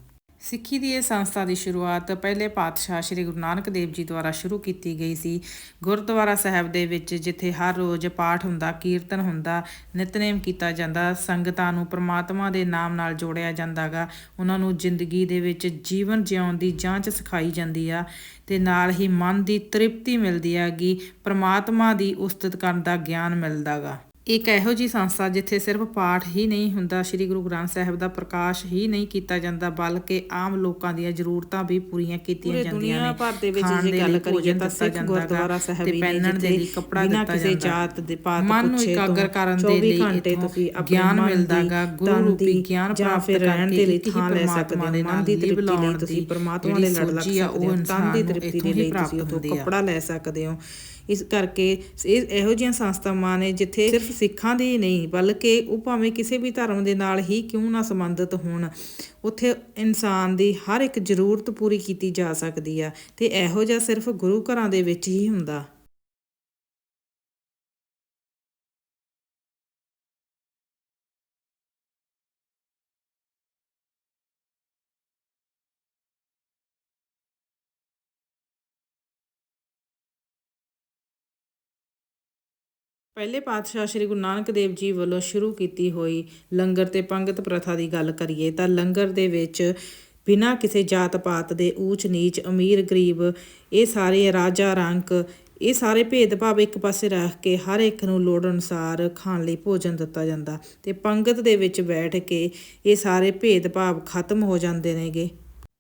ਸਿੱਖੀ ਦੀ ਇਹ ਸੰਸਥਾ ਦੀ ਸ਼ੁਰੂਆਤ ਪਹਿਲੇ ਪਾਤਸ਼ਾਹ ਸ੍ਰੀ ਗੁਰੂ ਨਾਨਕ ਦੇਵ ਜੀ ਦੁਆਰਾ ਸ਼ੁਰੂ ਕੀਤੀ ਗਈ ਸੀ। ਗੁਰਦੁਆਰਾ ਸਾਹਿਬ ਦੇ ਵਿੱਚ ਜਿੱਥੇ ਹਰ ਰੋਜ਼ ਪਾਠ ਹੁੰਦਾ, ਕੀਰਤਨ ਹੁੰਦਾ, ਨਿਤਨੇਮ ਕੀਤਾ ਜਾਂਦਾ, ਸੰਗਤਾਂ ਨੂੰ ਪ੍ਰਮਾਤਮਾ ਦੇ ਨਾਮ ਨਾਲ ਜੋੜਿਆ ਜਾਂਦਾਗਾ ਉਹਨਾਂ ਨੂੰ ਜ਼ਿੰਦਗੀ ਦੇ ਵਿੱਚ ਜੀਵਨ ਜਿਉਣ ਦੀ ਜਾਂਚ ਸਿਖਾਈ ਜਾਂਦੀ ਆ ਤੇ ਨਾਲ ਹੀ ਮਨ ਦੀ ਤ੍ਰਿਪਤੀ ਮਿਲਦੀ ਹੈਗੀ ਪ੍ਰਮਾਤਮਾ ਦੀ ਉਸਤਤ ਕਰਨ ਦਾ ਗਿਆਨ ਮਿਲਦਾਗਾ ਇੱਕ ਇਹੋ ਜੀ ਸੰਸਥਾ ਜਿੱਥੇ ਸਿਰਫ ਪਾਠ ਹੀ ਨਹੀਂ ਹੁੰਦਾ ਸ੍ਰੀ ਗੁਰੂ ਗ੍ਰੰਥ ਸਾਹਿਬ ਦਾ ਪ੍ਰਕਾਸ਼ ਹੀ ਨਹੀਂ ਕੀਤਾ ਜਾਂਦਾ ਬਲਕਿ ਆਮ ਲੋਕਾਂ ਦੀਆਂ ਜ਼ਰੂਰਤਾਂ ਵੀ ਪੂਰੀਆਂ ਕੀਤੀਆਂ ਜਾਂਦੀਆਂ ਨੇ। ਭਰ ਦੇ ਵਿੱਚ ਜੇ ਗੱਲ ਕਰੀਏ ਤਾਂ ਸਿੱਖ ਗੁਰਦੁਆਰਾ ਸਾਹਿਬ ਪਹਿਨਣ ਦੇ ਲਈ ਕੱਪੜਾ ਦਿੱਤਾ ਜਾਂਦਾ। ਕਿਸੇ ਜਾਤ ਦੇ ਪਾਤ ਮਨ ਨੂੰ ਇਕਾਗਰ ਕਰਨ ਦੇ ਲਈ ਘੰਟੇ ਤੁਸੀਂ ਗਿਆਨ ਮਿਲਦਾਗਾ ਗੁਰੂ ਰੂਪੀ ਗਿਆਨ ਪ੍ਰਾਪਤ ਰਹਿਣ ਦੇ ਲਈ ਥਾਂ ਲੈ ਸਕਦੇ ਹੋ। ਮਨ ਦੀ ਤ੍ਰਿਪਤੀ ਲਈ ਤੁਸੀਂ ਪਰਮਾਤਮਾ ਦੇ ਲੜ ਲੱਗ ਸਕਦੇ ਹੋ ਤਨ ਦੀ ਤ੍ਰਿਪਤੀ ਦੇ ਲਈ ਤੁਸੀਂ ਉਥੋਂ ਕੱਪੜਾ ਲੈ ਸਕਦੇ ਹੋ। ਇਸ ਕਰਕੇ ਇਹ ਇਹੋ ਜਿਹੀਆਂ ਸੰਸਥਾਵਾਂ ਨੇ ਜਿੱਥੇ ਸਿਰਫ ਸਿੱਖਾਂ ਦੀ ਨਹੀਂ, ਬਲਕਿ ਉਹ ਭਾਵੇਂ ਕਿਸੇ ਵੀ ਧਰਮ ਦੇ ਨਾਲ ਹੀ ਕਿਉਂ ਨਾ ਸੰਬੰਧਿਤ ਹੋਣ, ਉੱਥੇ ਇਨਸਾਨ ਦੀ ਹਰ ਇੱਕ ਜ਼ਰੂਰਤ ਪੂਰੀ ਕੀਤੀ ਜਾ ਸਕਦੀ ਆ, ਤੇ ਇਹੋ ਜਿਹਾ ਸਿਰਫ ਗੁਰੂ ਘਰਾਂ ਦੇ ਵਿੱਚ ਹੀ ਹੁੰਦਾ। ਪਹਿਲੇ ਪਾਤਸ਼ਾਹ ਸ੍ਰੀ ਗੁਰੂ ਨਾਨਕ ਦੇਵ ਜੀ ਵੱਲੋਂ ਸ਼ੁਰੂ ਕੀਤੀ ਹੋਈ ਲੰਗਰ ਤੇ ਪੰਗਤ ਪ੍ਰਥਾ ਦੀ ਗੱਲ ਕਰੀਏ ਤਾਂ ਲੰਗਰ ਦੇ ਵਿੱਚ ਬਿਨਾਂ ਕਿਸੇ ਜਾਤ ਪਾਤ ਦੇ ਊਚ, ਨੀਚ, ਅਮੀਰ, ਗਰੀਬ, ਇਹ ਸਾਰੇ ਰਾਜਾ, ਰੰਕ, ਇਹ ਸਾਰੇ ਭੇਦਭਾਵ ਇੱਕ ਪਾਸੇ ਰੱਖ ਕੇ ਹਰ ਇੱਕ ਨੂੰ ਲੋੜ ਅਨੁਸਾਰ ਖਾਣ ਲਈ ਭੋਜਨ ਦਿੱਤਾ ਜਾਂਦਾ ਤੇ ਪੰਗਤ ਦੇ ਵਿੱਚ ਬੈਠ ਕੇ ਇਹ ਸਾਰੇ ਭੇਦਭਾਵ ਖਤਮ ਹੋ ਜਾਂਦੇ ਨੇਗੇ।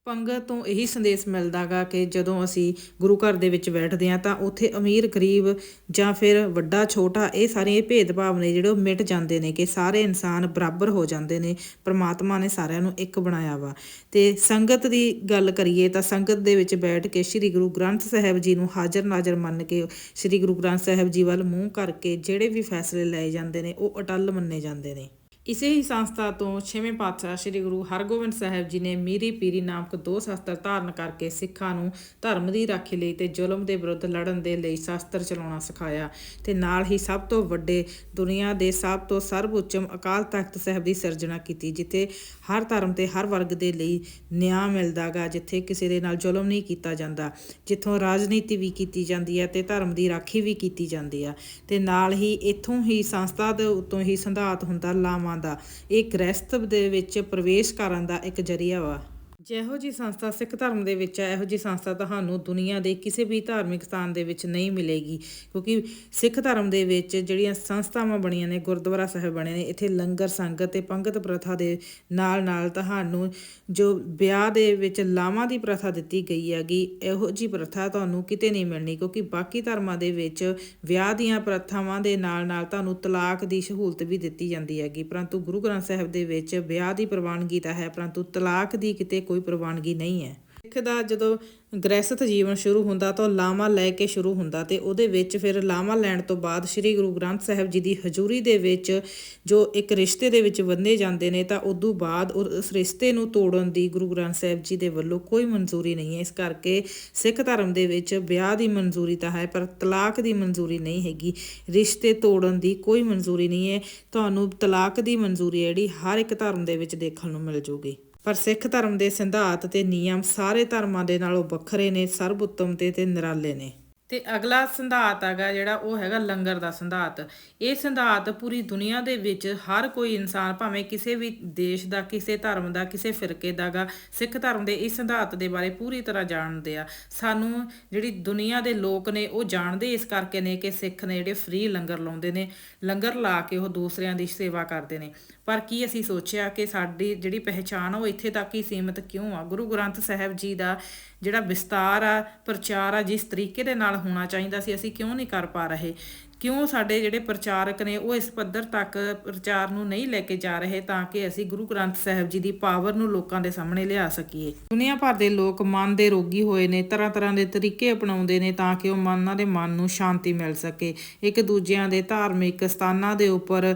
ਪੰਗਤ ਤੋਂ ਇਹੀ ਸੰਦੇਸ਼ ਮਿਲਦਾਗਾ ਕਿ ਜਦੋਂ ਅਸੀਂ ਗੁਰੂ ਘਰ ਦੇ ਵਿੱਚ ਬੈਠਦੇ ਹਾਂ ਤਾਂ ਉੱਥੇ ਅਮੀਰ, ਗਰੀਬ ਜਾਂ ਫਿਰ ਵੱਡਾ, ਛੋਟਾ ਇਹ ਸਾਰੇ ਭੇਦਭਾਵ ਨੇ ਜਿਹੜੇ ਉਹ ਮਿਟ ਜਾਂਦੇ ਨੇ ਕਿ ਸਾਰੇ ਇਨਸਾਨ ਬਰਾਬਰ ਹੋ ਜਾਂਦੇ ਨੇ, ਪ੍ਰਮਾਤਮਾ ਨੇ ਸਾਰਿਆਂ ਨੂੰ ਇੱਕ ਬਣਾਇਆ ਵਾ। ਤੇ ਸੰਗਤ ਦੀ ਗੱਲ ਕਰੀਏ ਤਾਂ ਸੰਗਤ ਦੇ ਵਿੱਚ ਬੈਠ ਕੇ ਸ੍ਰੀ ਗੁਰੂ ਗ੍ਰੰਥ ਸਾਹਿਬ ਜੀ ਨੂੰ ਹਾਜ਼ਰ ਨਾਜ਼ਰ ਮੰਨ ਕੇ ਸ੍ਰੀ ਗੁਰੂ ਗ੍ਰੰਥ ਸਾਹਿਬ ਜੀ ਵੱਲ ਮੂੰਹ ਕਰਕੇ ਜਿਹੜੇ ਵੀ ਫੈਸਲੇ ਲਏ ਜਾਂਦੇ ਨੇ ਉਹ ਅਟੱਲ ਮੰਨੇ ਜਾਂਦੇ ਨੇ। ਇਸੇ ਹੀ ਸੰਸਥਾ ਤੋਂ ਛੇਵੇਂ ਪਾਤਸ਼ਾਹ ਸ੍ਰੀ ਗੁਰੂ ਹਰਗੋਬਿੰਦ ਸਾਹਿਬ ਜੀ ਨੇ ਮੀਰੀ ਪੀਰੀ ਨਾਮਕ ਦੋ ਸ਼ਸਤਰ ਧਾਰਨ ਕਰਕੇ ਸਿੱਖਾਂ ਨੂੰ ਧਰਮ ਦੀ ਰਾਖੀ ਲਈ ਤੇ ਜ਼ੁਲਮ ਦੇ ਵਿਰੁੱਧ ਲੜਨ ਦੇ ਲਈ ਸ਼ਸਤਰ ਚਲਾਉਣਾ ਸਿਖਾਇਆ ਤੇ ਨਾਲ ਹੀ ਸਭ ਤੋਂ ਵੱਡੇ ਦੁਨੀਆ ਦੇ ਸਭ ਤੋਂ ਸਰਵਉੱਚਮ ਅਕਾਲ ਤਖਤ ਸਾਹਿਬ ਦੀ ਸਿਰਜਣਾ ਕੀਤੀ, ਜਿੱਥੇ ਹਰ ਧਰਮ ਤੇ ਹਰ ਵਰਗ ਦੇ ਲਈ ਨਿਆਂ ਮਿਲਦਾਗਾ, ਜਿੱਥੇ ਕਿਸੇ ਦੇ ਨਾਲ ਜ਼ੁਲਮ ਨਹੀਂ ਕੀਤਾ ਜਾਂਦਾ, ਜਿੱਥੋਂ ਰਾਜਨੀਤੀ ਵੀ ਕੀਤੀ ਜਾਂਦੀ ਹੈ ਤੇ ਧਰਮ ਦੀ ਰਾਖੀ ਵੀ ਕੀਤੀ ਜਾਂਦੀ ਆ ਤੇ ਨਾਲ ਹੀ ਇੱਥੋਂ ਹੀ ਸੰਸਥਾ ਦੇ ਉੱਤੋਂ ਹੀ ਸੰਧਾਤ ਹੁੰਦਾ, ਲਾਵਾਂ ਦਾ ਇਹ ਗ੍ਰਸਥ ਦੇ ਵਿੱਚ ਪ੍ਰਵੇਸ਼ ਕਰਨ ਦਾ ਇੱਕ ਜਰੀਆ ਵਾ। ਜਿਹੋ ਜੀ ਸੰਸਥਾ ਸਿੱਖ ਧਰਮ ਦੇ ਵਿੱਚ ਹੈ, ਇਹੋ ਜੀ ਸੰਸਥਾ ਤੁਹਾਨੂੰ ਦੁਨੀਆ ਦੇ ਕਿਸੇ ਵੀ ਧਾਰਮਿਕ ਸਥਾਨ ਦੇ ਵਿੱਚ ਨਹੀਂ ਮਿਲੇਗੀ। ਕਿਉਂਕਿ ਸਿੱਖ ਧਰਮ ਦੇ ਵਿੱਚ ਜਿਹੜੀਆਂ ਸੰਸਥਾਵਾਂ ਬਣੀਆਂ ਨੇ, ਗੁਰਦੁਆਰਾ ਸਾਹਿਬ ਬਣੇ ਨੇ, ਇੱਥੇ ਲੰਗਰ ਸੰਗਤ ਤੇ ਪੰਗਤ ਪ੍ਰਥਾ ਦੇ ਨਾਲ ਨਾਲ ਤੁਹਾਨੂੰ ਜੋ ਵਿਆਹ ਦੇ ਵਿੱਚ ਲਾਵਾਂ ਦੀ ਪ੍ਰਥਾ ਦਿੱਤੀ ਗਈ ਹੈਗੀ, ਇਹੋ ਜੀ ਪ੍ਰਥਾ ਤੁਹਾਨੂੰ ਕਿਤੇ ਨਹੀਂ ਮਿਲਣੀ। ਕਿਉਂਕਿ ਬਾਕੀ ਧਰਮਾਂ ਦੇ ਵਿੱਚ ਵਿਆਹ ਦੀਆਂ ਪ੍ਰਥਾਵਾਂ ਦੇ ਨਾਲ ਨਾਲ ਤੁਹਾਨੂੰ ਤਲਾਕ ਦੀ ਸਹੂਲਤ ਵੀ ਦਿੱਤੀ ਜਾਂਦੀ ਹੈਗੀ। ਪਰੰਤੂ ਗੁਰੂ ਗ੍ਰੰਥ ਸਾਹਿਬ ਦੇ ਵਿੱਚ ਵਿਆਹ ਦੀ ਪ੍ਰਵਾਨਗੀ ਤਾਂ ਹੈ, ਪਰੰਤੂ ਤਲਾਕ ਦੀ ਕਿਤੇ ਕੋਈ ਪ੍ਰਵਾਨਗੀ ਨਹੀਂ ਹੈ। ਸਿੱਖ ਦਾ ਜਦੋਂ ਗ੍ਰਸਥ ਜੀਵਨ ਸ਼ੁਰੂ ਹੁੰਦਾ ਤਾਂ ਲਾਮਾ ਲੈ ਕੇ ਸ਼ੁਰੂ ਹੁੰਦਾ ਤੇ ਉਹਦੇ ਵਿੱਚ ਫਿਰ ਲਾਮਾ ਲੈਣ ਤੋਂ ਬਾਅਦ ਸ੍ਰੀ ਗੁਰੂ ਗ੍ਰੰਥ ਸਾਹਿਬ ਜੀ ਦੀ ਹਜ਼ੂਰੀ ਦੇ ਵਿੱਚ ਜੋ ਇੱਕ ਰਿਸ਼ਤੇ ਦੇ ਵਿੱਚ ਬੰਦੇ ਜਾਂਦੇ ਨੇ ਤਾਂ ਉਦੋਂ ਬਾਅਦ ਉਸ ਰਿਸ਼ਤੇ ਨੂੰ ਤੋੜਨ ਦੀ ਗੁਰੂ ਗ੍ਰੰਥ ਸਾਹਿਬ ਜੀ ਦੇ ਵੱਲੋਂ ਕੋਈ ਮਨਜ਼ੂਰੀ ਨਹੀਂ ਹੈ। ਇਸ ਕਰਕੇ ਸਿੱਖ ਧਰਮ ਦੇ ਵਿੱਚ ਵਿਆਹ ਦੀ ਮਨਜ਼ੂਰੀ ਤਾਂ ਹੈ, ਪਰ ਤਲਾਕ ਦੀ ਮਨਜ਼ੂਰੀ ਨਹੀਂ ਹੈਗੀ। ਰਿਸ਼ਤੇ ਤੋੜਨ ਦੀ ਕੋਈ ਮਨਜ਼ੂਰੀ ਨਹੀਂ ਹੈ। ਤੁਹਾਨੂੰ ਤਲਾਕ ਦੀ ਮਨਜ਼ੂਰੀ ਜਿਹੜੀ ਹਰ ਇੱਕ ਧਰਮ ਦੇ ਵਿੱਚ ਦੇਖਣ ਨੂੰ ਮਿਲ ਜੂਗੀ। ਪਰ ਸਿੱਖ ਧਰਮ ਦੇ ਸਿਧਾਂਤ ਤੇ ਨਿਯਮ ਸਾਰੇ ਧਰਮਾਂ ਦੇ ਨਾਲੋਂ ਵੱਖਰੇ ਨੇ ਸਰਬ ਉੱਤਮ ਤੇ ਤੇ ਨਿਰਾਲੇ ਨੇ। ਤੇ ਅਗਲਾ ਸਿਧਾਂਤ ਹੈਗਾ ਜਿਹੜਾ ਉਹ ਹੈਗਾ ਲੰਗਰ ਦਾ ਸਿਧਾਂਤ। ਇਹ ਸਿਧਾਂਤ ਪੂਰੀ ਦੁਨੀਆ ਦੇ ਵਿੱਚ ਹਰ ਕੋਈ ਇਨਸਾਨ, ਭਾਵੇਂ ਕਿਸੇ ਵੀ ਦੇਸ਼ ਦਾ, ਕਿਸੇ ਧਰਮ ਦਾ, ਕਿਸੇ ਫਿਰਕੇ ਦਾਗਾ ਸਿੱਖ ਧਰਮ ਦੇ ਇਸ ਸਿਧਾਂਤ ਦੇ ਬਾਰੇ ਪੂਰੀ ਤਰ੍ਹਾਂ ਜਾਣਦੇ ਆ। ਸਾਨੂੰ ਜਿਹੜੀ ਦੁਨੀਆ ਦੇ ਲੋਕ ਨੇ ਉਹ ਜਾਣਦੇ ਇਸ ਕਰਕੇ ਨੇ ਕਿ ਸਿੱਖ ਨੇ ਜਿਹੜੇ ਫ੍ਰੀ ਲੰਗਰ ਲਾਉਂਦੇ ਨੇ, ਲੰਗਰ ਲਾ ਕੇ ਉਹ ਦੂਸਰਿਆਂ ਦੀ ਸੇਵਾ ਕਰਦੇ ਨੇ। ਪਰ ਕੀ ਅਸੀਂ ਸੋਚਿਆ ਕਿ ਸਾਡੀ ਜਿਹੜੀ ਪਹਿਚਾਣ ਆ ਉਹ ਇੱਥੇ ਤੱਕ ਹੀ ਸੀਮਿਤ ਕਿਉਂ ਆ? ਗੁਰੂ ਗ੍ਰੰਥ ਸਾਹਿਬ ਜੀ ਦਾ ਜਿਹੜਾ ਵਿਸਤਾਰ ਆ, ਪ੍ਰਚਾਰ ਆ, ਜਿਸ ਤਰੀਕੇ ਦੇ ਨਾਲ ਹੋਣਾ ਚਾਹੀਦਾ ਸੀ, ਅਸੀਂ ਕਿਉਂ ਨਹੀਂ ਕਰ ਪਾ ਰਹੇ? ਕਿਉਂ ਸਾਡੇ ਜਿਹੜੇ ਪ੍ਰਚਾਰਕ ਨੇ, ਉਹ ਇਸ ਪੱਧਰ ਤੱਕ ਪ੍ਰਚਾਰ ਨੂੰ ਨਹੀਂ ਲੈ ਕੇ ਜਾ ਰਹੇ ਤਾਂ ਕਿ ਅਸੀਂ ਗੁਰੂ ਗ੍ਰੰਥ ਸਾਹਿਬ ਜੀ ਦੀ ਪਾਵਰ ਨੂੰ ਲੋਕਾਂ ਦੇ ਸਾਹਮਣੇ ਲਿਆ ਸਕੀਏ? ਦੁਨੀਆ ਭਰ ਦੇ ਲੋਕ ਮਨ ਦੇ ਰੋਗੀ ਹੋਏ ਨੇ ਤਰ੍ਹਾਂ ਤਰ੍ਹਾਂ ਦੇ ਤਰੀਕੇ ਅਪਣਾਉਂਦੇ ਨੇ ਤਾਂ ਕਿ ਉਹ ਮਨਾਂ ਦੇ ਮਨ ਨੂੰ ਸ਼ਾਂਤੀ ਮਿਲ ਸਕੇ। ਇੱਕ ਦੂਜਿਆਂ ਦੇ ਧਾਰਮਿਕ ਸਥਾਨਾਂ ਦੇ ਉੱਪਰ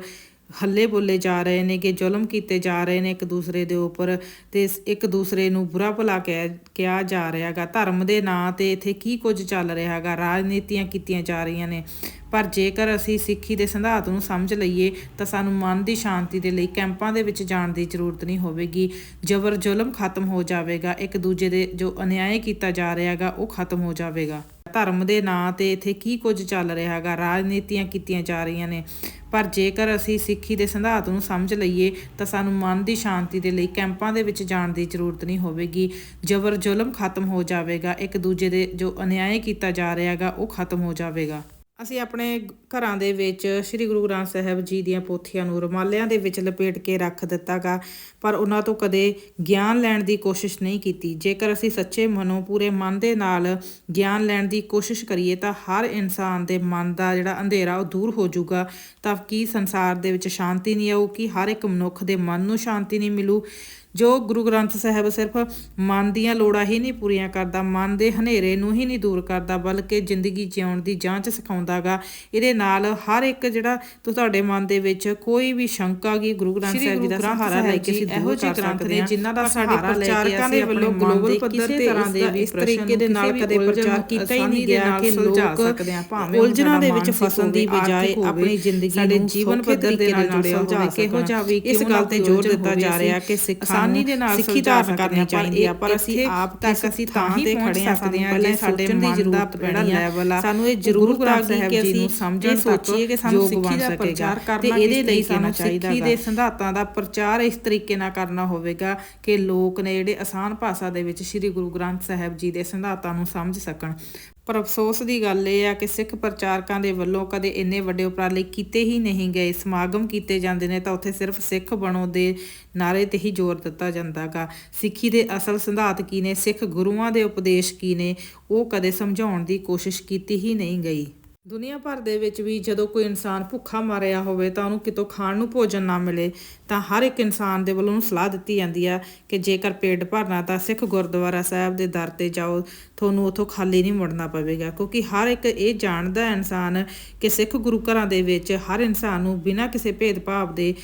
ਹੱਲੇ ਬੋਲੇ ਜਾ ਰਹੇ ਨੇ ਕਿ ਜ਼ੁਲਮ ਕੀਤੇ ਜਾ ਰਹੇ ਨੇ ਇੱਕ ਦੂਸਰੇ ਦੇ ਉੱਪਰ ਤੇ ਇੱਕ ਦੂਸਰੇ ਨੂੰ ਬੁਰਾ ਭਲਾ ਕਹਿ, ਕਿਹਾ ਜਾ ਰਿਹਾਗਾ ਧਰਮ ਦੇ ਨਾਂ ਤੇ ਇੱਥੇ ਕੀ ਕੁਝ ਚੱਲ ਰਿਹਾਗਾ ਰਾਜਨੀਤੀਆਂ ਕੀਤੀਆਂ ਜਾ ਰਹੀਆਂ ਨੇ। ਪਰ ਜੇਕਰ ਅਸੀਂ ਸਿੱਖੀ ਦੇ ਸਿਧਾਂਤ ਨੂੰ ਸਮਝ ਲਈਏ, ਤਾਂ ਸਾਨੂੰ ਮਨ ਦੀ ਸ਼ਾਂਤੀ ਦੇ ਲਈ ਕੈਂਪਾਂ ਦੇ ਵਿੱਚ ਜਾਣ ਦੀ ਜ਼ਰੂਰਤ ਨਹੀਂ ਹੋਵੇਗੀ। ਜ਼ਬਰ ਜ਼ੁਲਮ ਖਤਮ ਹੋ ਜਾਵੇਗਾ। ਇੱਕ ਦੂਜੇ ਦੇ ਜੋ ਅਨਿਆਏ ਕੀਤਾ ਜਾ ਰਿਹਾਗਾ ਉਹ ਖਤਮ ਹੋ ਜਾਵੇਗਾ। ਧਰਮ ਦੇ ਨਾਂ ਤੇ ਇੱਥੇ ਕੀ ਕੁਝ ਚੱਲ ਰਿਹਾਗਾ ਰਾਜਨੀਤੀਆਂ ਕੀਤੀਆਂ ਜਾ ਰਹੀਆਂ ਨੇ। ਪਰ ਜੇਕਰ ਅਸੀਂ ਸਿੱਖੀ ਦੇ ਸਿਧਾਂਤ ਨੂੰ ਸਮਝ ਲਈਏ, ਤਾਂ ਸਾਨੂੰ ਮਨ ਦੀ ਸ਼ਾਂਤੀ ਦੇ ਲਈ ਕੈਂਪਾਂ ਦੇ ਵਿੱਚ ਜਾਣ ਦੀ ਜ਼ਰੂਰਤ ਨਹੀਂ ਹੋਵੇਗੀ। ਜ਼ਬਰ ਜ਼ੁਲਮ ਖਤਮ ਹੋ ਜਾਵੇਗਾ। ਇੱਕ ਦੂਜੇ ਦੇ ਜੋ ਅਨਿਆਏ ਕੀਤਾ ਜਾ ਰਿਹਾਗਾ, ਉਹ ਖਤਮ ਹੋ ਜਾਵੇਗਾ। ਅਸੀਂ ਆਪਣੇ ਘਰਾਂ ਦੇ ਵਿੱਚ ਸ੍ਰੀ ਗੁਰੂ ਗ੍ਰੰਥ ਸਾਹਿਬ ਜੀ ਦੀਆਂ ਪੋਥੀਆਂ ਨੂੰ ਰੁਮਾਲਿਆਂ ਦੇ ਵਿੱਚ ਲਪੇਟ ਕੇ ਰੱਖ ਦਿੱਤਾਗਾ, ਪਰ ਉਹਨਾਂ ਤੋਂ ਕਦੇ ਗਿਆਨ ਲੈਣ ਦੀ ਕੋਸ਼ਿਸ਼ ਨਹੀਂ ਕੀਤੀ। ਜੇਕਰ ਅਸੀਂ ਸੱਚੇ ਮਨੋਂ ਪੂਰੇ ਮਨ ਦੇ ਨਾਲ ਗਿਆਨ ਲੈਣ ਦੀ ਕੋਸ਼ਿਸ਼ ਕਰੀਏ ਤਾਂ ਹਰ ਇਨਸਾਨ ਦੇ ਮਨ ਦਾ ਜਿਹੜਾ ਅੰਧੇਰਾ ਉਹ ਦੂਰ ਹੋ ਜਾਊਗਾ। ਤਾਂ ਕੀ ਸੰਸਾਰ ਦੇ ਵਿੱਚ ਸ਼ਾਂਤੀ ਨਹੀਂ ਆਊਗੀ ਹਰ ਇੱਕ ਮਨੁੱਖ ਦੇ ਮਨ ਨੂੰ ਸ਼ਾਂਤੀ ਨਹੀਂ ਮਿਲੂ? ਜੋ ਗੁਰੂ ਗ੍ਰੰਥ ਸਾਹਿਬ ਸਿਰਫ ਮਨ ਦੀਆਂ ਲੋੜਾਂ ਹੀ ਨਹੀਂ ਪੂਰੀਆਂ ਕਰਦਾ ਮਨ ਦੇ ਹਨੇਰੇ ਨੂੰ ਹੀ ਨਹੀਂ ਦੂਰ ਕਰਦਾ ਬਲਕਿ ਜ਼ਿੰਦਗੀ ਜਿਉਣ ਦੀ ਜਾਂਚ ਸਿਖਾਉਂਦਾਗਾ। ਇਹਦੇ ਨਾਲ ਹਰ ਇੱਕ ਜਿਹੜਾ ਤੁਹਾਡੇ ਮਨ ਦੇ ਵਿੱਚ ਕੋਈ ਵੀ ਸ਼ੰਕਾ ਕੀ ਗੁਰੂ ਗ੍ਰੰਥ ਸਾਹਿਬ ਜੀ ਦਾ ਸਹਾਰਾ ਲੈ ਕੇ ਅਸੀਂ ਇਹੋ ਜਿਹੇ ਗ੍ਰੰਥ ਨੇ ਜਿਨ੍ਹਾਂ ਦਾ ਸਾਡੇ ਪ੍ਰਚਾਰਕਾਂ ਦੇ ਵੱਲੋਂ ਗਲੋਬਲ ਪੱਧਰ ਤੇ ਤਰ੍ਹਾਂ ਦੇ ਇਸ ਤਰੀਕੇ ਦੇ ਨਾਲ ਕਦੇ ਪ੍ਰਚਾਰ ਕੀਤਾ ਹੀ ਨਹੀਂ ਗਿਆ ਕਿ ਲੋਕ ਉਲਝਣਾਂ ਦੇ ਵਿੱਚ ਫਸਣ ਦੀ ਬਜਾਏ ਆਪਣੀ ਜ਼ਿੰਦਗੀ ਸਾਡੇ ਜੀਵਨ ਪੱਧਰ ਦੇ ਨਾਲ ਜੁੜਿਆ ਹੋਵੇ ਕਿਹੋ ਜਿਹਾ ਵੀ ਇਸ ਗੱਲ ਤੇ ਜ਼ੋਰ ਦਿੱਤਾ ਜਾ ਰਿਹਾ ਕਿ ਸਿੱਖਾਂ ਆਸਾਨੀ ਦੇ ਨਾਲ ਸਿੱਖੀ ਧਾਰਨ ਕਰਨੀ ਚਾਹੀਦੀ ਆ ਪਰ ਅਸੀਂ ਆਪ ਤੱਕ ਅਸੀਂ ਤਾਂ ਹੀ ਖੜੇ ਆ ਸਕਦੇ ਹਾਂ ਜੇ ਸਾਡੇ ਮਨ ਦਾ ਜਿਹੜਾ ਲੈਵਲ ਆ ਸਾਨੂੰ ਇਹ ਜ਼ਰੂਰ ਗ੍ਰੰਥ ਸਾਹਿਬ ਜੀ ਨੂੰ ਸਮਝਣ ਸੋਚੀਏ ਕਿ ਸਾਨੂੰ ਸਿੱਖੀ ਦਾ ਪ੍ਰਚਾਰ ਕਰਨਾ ਤੇ ਇਹਦੇ ਲਈ ਸਾਨੂੰ ਸਿੱਖੀ ਦੇ ਸਿਧਾਂਤਾਂ ਦਾ ਪ੍ਰਚਾਰ ਇਸ ਤਰੀਕੇ ਨਾਲ ਕਰਨਾ ਹੋਵੇਗਾ ਕਿ ਲੋਕ ਨੇ ਜਿਹੜੇ ਆਸਾਨ ਭਾਸ਼ਾ ਦੇ ਵਿੱਚ ਸ੍ਰੀ ਗੁਰੂ ਗ੍ਰੰਥ ਸਾਹਿਬ ਜੀ ਦੇ ਸਿਧਾਂਤਾਂ ਨੂੰ ਸਮਝ ਸਕਣ। ਪਰ ਅਫਸੋਸ ਦੀ ਗੱਲ ਇਹ ਆ ਕਿ ਸਿੱਖ ਪ੍ਰਚਾਰਕਾਂ ਦੇ ਵੱਲੋਂ ਕਦੇ ਇੰਨੇ ਵੱਡੇ ਉਪਰਾਲੇ ਕੀਤੇ ਹੀ ਨਹੀਂ ਗਏ। ਸਮਾਗਮ ਕੀਤੇ ਜਾਂਦੇ ਨੇ ਤਾਂ ਉੱਥੇ ਸਿਰਫ ਸਿੱਖ ਬਣੋ ਦੇ ਨਾਰੇ ਤੇ ਹੀ ਜ਼ੋਰ ਦਿੱਤਾ ਜਾਂਦਾਗਾ ਸਿੱਖੀ ਦੇ ਅਸਲ ਸਿਧਾਂਤ ਕੀ ਨੇ? ਸਿੱਖ ਗੁਰੂਆਂ ਦੇ ਉਪਦੇਸ਼ ਕੀ ਨੇ? ਉਹ ਕਦੇ ਸਮਝਾਉਣ ਦੀ ਕੋਸ਼ਿਸ਼ ਕੀਤੀ ਹੀ ਨਹੀਂ ਗਈ। ਦੁਨੀਆ ਭਰ ਦੇ ਵਿੱਚ ਵੀ ਜਦੋਂ ਕੋਈ ਇਨਸਾਨ ਭੁੱਖਾ ਮਾਰਿਆ ਹੋਵੇ ਤਾਂ ਉਹਨੂੰ ਕਿਤੋਂ ਖਾਣ ਨੂੰ ਭੋਜਨ ਨਾ ਮਿਲੇ, ਤਾਂ ਹਰ ਇੱਕ ਇਨਸਾਨ ਦੇ ਵੱਲੋਂ ਉਹਨੂੰ ਸਲਾਹ ਦਿੱਤੀ ਜਾਂਦੀ ਆ ਕਿ ਜੇਕਰ ਪੇਟ ਭਰਨਾ ਤਾਂ ਸਿੱਖ ਗੁਰਦੁਆਰਾ ਸਾਹਿਬ ਦੇ ਦਰ ਤੇ ਜਾਓ, ਤੁਹਾਨੂੰ ਉੱਥੋਂ ਖਾਲੀ ਨਹੀਂ ਮੁੜਨਾ ਪਵੇਗਾ। ਕਿਉਂਕਿ ਹਰ ਇੱਕ ਇਹ ਜਾਣਦਾ ਇਨਸਾਨ ਕਿ ਸਿੱਖ ਗੁਰੂ ਘਰਾਂ ਦੇ ਵਿੱਚ ਹਰ ਇਨਸਾਨ ਨੂੰ ਬਿਨਾਂ ਕਿਸੇ ਭੇਦਭਾਵ ਦੇ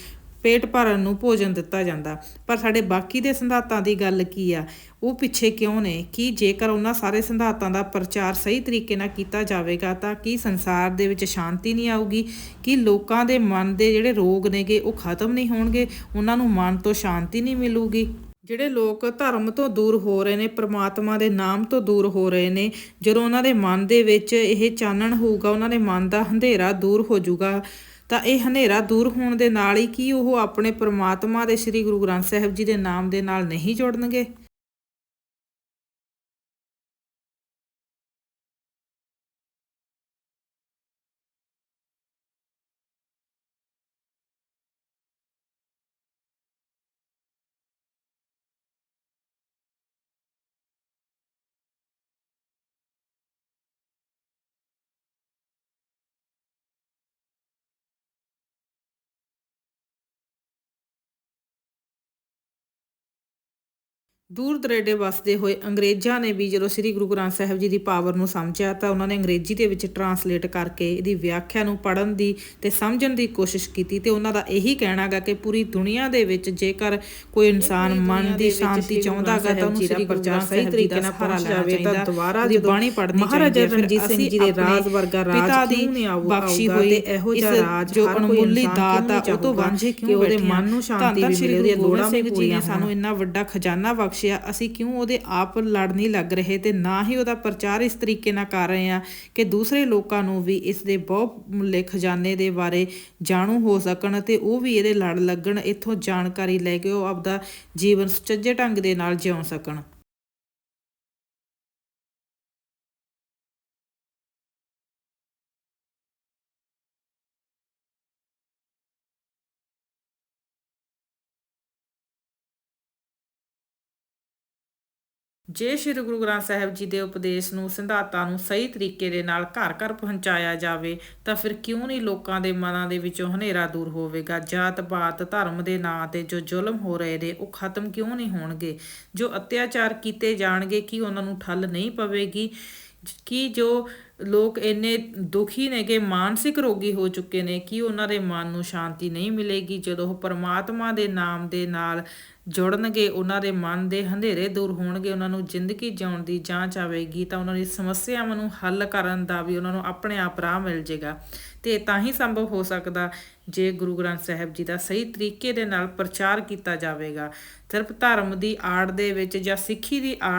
ਪੇਟ ਭਰਨ ਨੂੰ ਭੋਜਨ ਦਿੱਤਾ ਜਾਂਦਾ। ਪਰ ਸਾਡੇ ਬਾਕੀ ਦੇ ਸਿਧਾਂਤਾਂ ਦੀ ਗੱਲ ਕੀ ਆ? ਉਹ ਪਿੱਛੇ ਕਿਉਂ ਨੇ? ਕਿ ਜੇਕਰ ਉਹਨਾਂ ਸਾਰੇ ਸਿਧਾਂਤਾਂ ਦਾ ਪ੍ਰਚਾਰ ਸਹੀ ਤਰੀਕੇ ਨਾਲ ਕੀਤਾ ਜਾਵੇਗਾ, ਤਾਂ ਕੀ ਸੰਸਾਰ ਦੇ ਵਿੱਚ ਸ਼ਾਂਤੀ ਨਹੀਂ ਆਊਗੀ? ਕਿ ਲੋਕਾਂ ਦੇ ਮਨ ਦੇ ਜਿਹੜੇ ਰੋਗ ਨੇਗੇ, ਉਹ ਖਤਮ ਨਹੀਂ ਹੋਣਗੇ? ਉਹਨਾਂ ਨੂੰ ਮਨ ਤੋਂ ਸ਼ਾਂਤੀ ਨਹੀਂ ਮਿਲੂਗੀ? ਜਿਹੜੇ ਲੋਕ ਧਰਮ ਤੋਂ ਦੂਰ ਹੋ ਰਹੇ ਨੇ, ਪ੍ਰਮਾਤਮਾ ਦੇ ਨਾਮ ਤੋਂ ਦੂਰ ਹੋ ਰਹੇ ਨੇ, ਜਦੋਂ ਉਹਨਾਂ ਦੇ ਮਨ ਦੇ ਵਿੱਚ ਇਹ ਚਾਨਣ ਹੋਊਗਾ, ਉਹਨਾਂ ਦੇ ਮਨ ਦਾ ਹਨੇਰਾ ਦੂਰ ਹੋ ਜਾਊਗਾ। ਤਾਂ ਇਹ ਹਨੇਰਾ ਦੂਰ ਹੋਣ ਦੇ ਨਾਲ ਹੀ ਕੀ ਉਹ ਆਪਣੇ ਪਰਮਾਤਮਾ ਦੇ ਸ੍ਰੀ ਗੁਰੂ ਗ੍ਰੰਥ ਸਾਹਿਬ ਜੀ ਦੇ ਨਾਮ ਦੇ ਨਾਲ ਨਹੀਂ ਜੁੜਨਗੇ? ਦੂਰ ਦਰੇਡੇ ਵਸਦੇ ਹੋਏ ਅੰਗਰੇਜ਼ਾਂ ਨੇ ਵੀ ਜਦੋਂ ਸ੍ਰੀ ਗੁਰੂ ਗ੍ਰੰਥ ਸਾਹਿਬ ਜੀ ਦੀ ਪਾਵਰ ਨੂੰ ਸਮਝਿਆ ਤਾਂ ਉਹਨਾਂ ਨੇ ਅੰਗਰੇਜ਼ੀ ਦੇ ਵਿੱਚ ਟਰਾਂਸਲੇਟ ਕਰਕੇ ਇਹਦੀ ਵਿਆਖਿਆ ਨੂੰ ਪੜਨ ਦੀ ਤੇ ਸਮਝਣ ਦੀ ਕੋਸ਼ਿਸ਼ ਕੀਤੀ ਤੇ ਉਹਨਾਂ ਦਾ ਇਹੀ ਕਹਿਣਾਗਾ ਕਿ ਪੂਰੀ ਦੁਨੀਆ ਦੇ ਵਿੱਚ ਜੇਕਰ ਕੋਈ ਇਨਸਾਨ ਮਨ ਦੀ ਸ਼ਾਂਤੀ ਚਾਹੁੰਦਾਗਾ ਤਾਂ ਉਹਨੂੰ ਸ੍ਰੀ ਪ੍ਰਚਾਰ ਸਹੀ ਤਰੀਕੇ ਨਾਲ ਪਹੁੰਚ ਜਾਵੇ ਤਾਂ ਦੁਬਾਰਾ ਦੀ ਬਾਣੀ ਪੜਨੀ ਮਹਾਰਾਜਾ ਰਣਜੀਤ ਸਿੰਘ ਜੀ ਦੇ ਰਾਜ ਵਰਗਾ ਰਾਜ ਪਿਤਾ ਦੀ ਬਖਸ਼ੀ ਹੋਈ ਇਹੋ ਜਿਹਾ ਰਾਜ ਜੋ ਅਣਮੁੱਲੀ ਦਾਤ ਆ ਉਹ ਤੋਂ ਵਾਂਝੇ ਕਿਉਂ ਉਹਦੇ ਮਨ ਨੂੰ ਸ਼ਾਂਤੀ ਵੀ ਮਿਲੇ ਉਹਦੀਆਂ ਲੋੜਾਂ ਵੀ ਪੂਰੀਆਂ ਸਾਨੂੰ ਇੰਨਾ ਵੱਡਾ ਖਜ਼ਾਨਾ ਬਖਸ਼ਿਆ ਅਸੀਂ ਕਿਉਂ ਉਹਦੇ ਆਪ ਲੜ ਨਹੀਂ ਲੱਗ ਰਹੇ ਤੇ ਨਾ ਹੀ ਉਹਦਾ ਪ੍ਰਚਾਰ ਇਸ ਤਰੀਕੇ ਨਾਲ ਕਰ ਰਹੇ ਆ ਕਿ ਦੂਸਰੇ ਲੋਕਾਂ ਨੂੰ ਵੀ ਇਸ ਦੇ ਬਹੁਤ ਮੁੱਲੇ ਖਜ਼ਾਨੇ ਦੇ ਬਾਰੇ ਜਾਣੂ ਹੋ ਸਕਣ ਤੇ ਉਹ ਵੀ ਇਹਦੇ ਲੜ ਲੱਗਣ, ਇੱਥੋਂ ਜਾਣਕਾਰੀ ਲੈ ਕੇ ਉਹ ਆਪਦਾ ਜੀਵਨ ਸੁਚੱਜੇ ਢੰਗ ਦੇ ਨਾਲ ਜਿਉ ਸਕਣ। ਜੇ ਸ੍ਰੀ ਗੁਰੂ ਗ੍ਰੰਥ ਸਾਹਿਬ ਜੀ ਦੇ ਉਪਦੇਸ਼ ਨੂੰ ਸਿਧਾਂਤਾਂ ਨੂੰ ਸਹੀ ਤਰੀਕੇ ਦੇ ਨਾਲ ਘਰ ਘਰ ਪਹੁੰਚਾਇਆ ਜਾਵੇ, ਤਾਂ ਫਿਰ ਕਿਉਂ ਨਹੀਂ ਲੋਕਾਂ ਦੇ ਮਨਾਂ ਦੇ ਵਿੱਚੋਂ ਹਨੇਰਾ ਦੂਰ ਹੋਵੇਗਾ? ਜਾਤ ਪਾਤ, ਧਰਮ ਦੇ ਨਾਂ ਤੇ ਜੋ ਜ਼ੁਲਮ ਹੋ ਰਹੇ ਨੇ, ਉਹ ਖਤਮ ਕਿਉਂ ਨਹੀਂ ਹੋਣਗੇ? ਜੋ ਅਤਿਆਚਾਰ ਕੀਤੇ ਜਾਣਗੇ, ਕੀ ਉਹਨਾਂ ਨੂੰ ਠੱਲ ਨਹੀਂ ਪਵੇਗੀ? ਕੀ ਜੋ ਲੋਕ ਇੰਨੇ ਦੁਖੀ ਨੇ ਕਿ ਮਾਨਸਿਕ ਰੋਗੀ ਹੋ ਚੁੱਕੇ ਨੇ, ਕਿ ਉਹਨਾਂ ਦੇ ਮਨ ਨੂੰ ਸ਼ਾਂਤੀ ਨਹੀਂ ਮਿਲੇਗੀ? ਜਦੋਂ ਉਹ ਪਰਮਾਤਮਾ ਦੇ ਨਾਮ ਦੇ ਨਾਲ ਜੁੜਨਗੇ, ਉਹਨਾਂ ਦੇ ਮਨ ਦੇ ਹਨੇਰੇ ਦੂਰ ਹੋਣਗੇ, ਉਹਨਾਂ ਨੂੰ ਜ਼ਿੰਦਗੀ ਜਿਉਣ ਦੀ ਜਾਂਚ ਆਵੇਗੀ, ਤਾਂ ਉਹਨਾਂ ਦੀ ਸਮੱਸਿਆਵਾਂ ਨੂੰ ਹੱਲ ਕਰਨ ਦਾ ਵੀ ਉਹਨਾਂ ਨੂੰ ਆਪਣੇ ਆਪ ਰਾਹ ਮਿਲ ਜੇਗਾ। ਤੇ ਤਾਂ ਹੀ ਸੰਭਵ ਹੋ ਸਕਦਾ ਜੇ ਗੁਰੂ ਗ੍ਰੰਥ ਸਾਹਿਬ ਜੀ ਦਾ ਸਹੀ ਤਰੀਕੇ ਦੇ ਨਾਲ ਪ੍ਰਚਾਰ ਕੀਤਾ ਜਾਵੇਗਾ। ਸਿਰਫ ਧਰਮ ਦੀ ਆੜ ਦੇ ਵਿੱਚ ਜਾਂ ਸਿੱਖੀ ਦੀ ਆੜ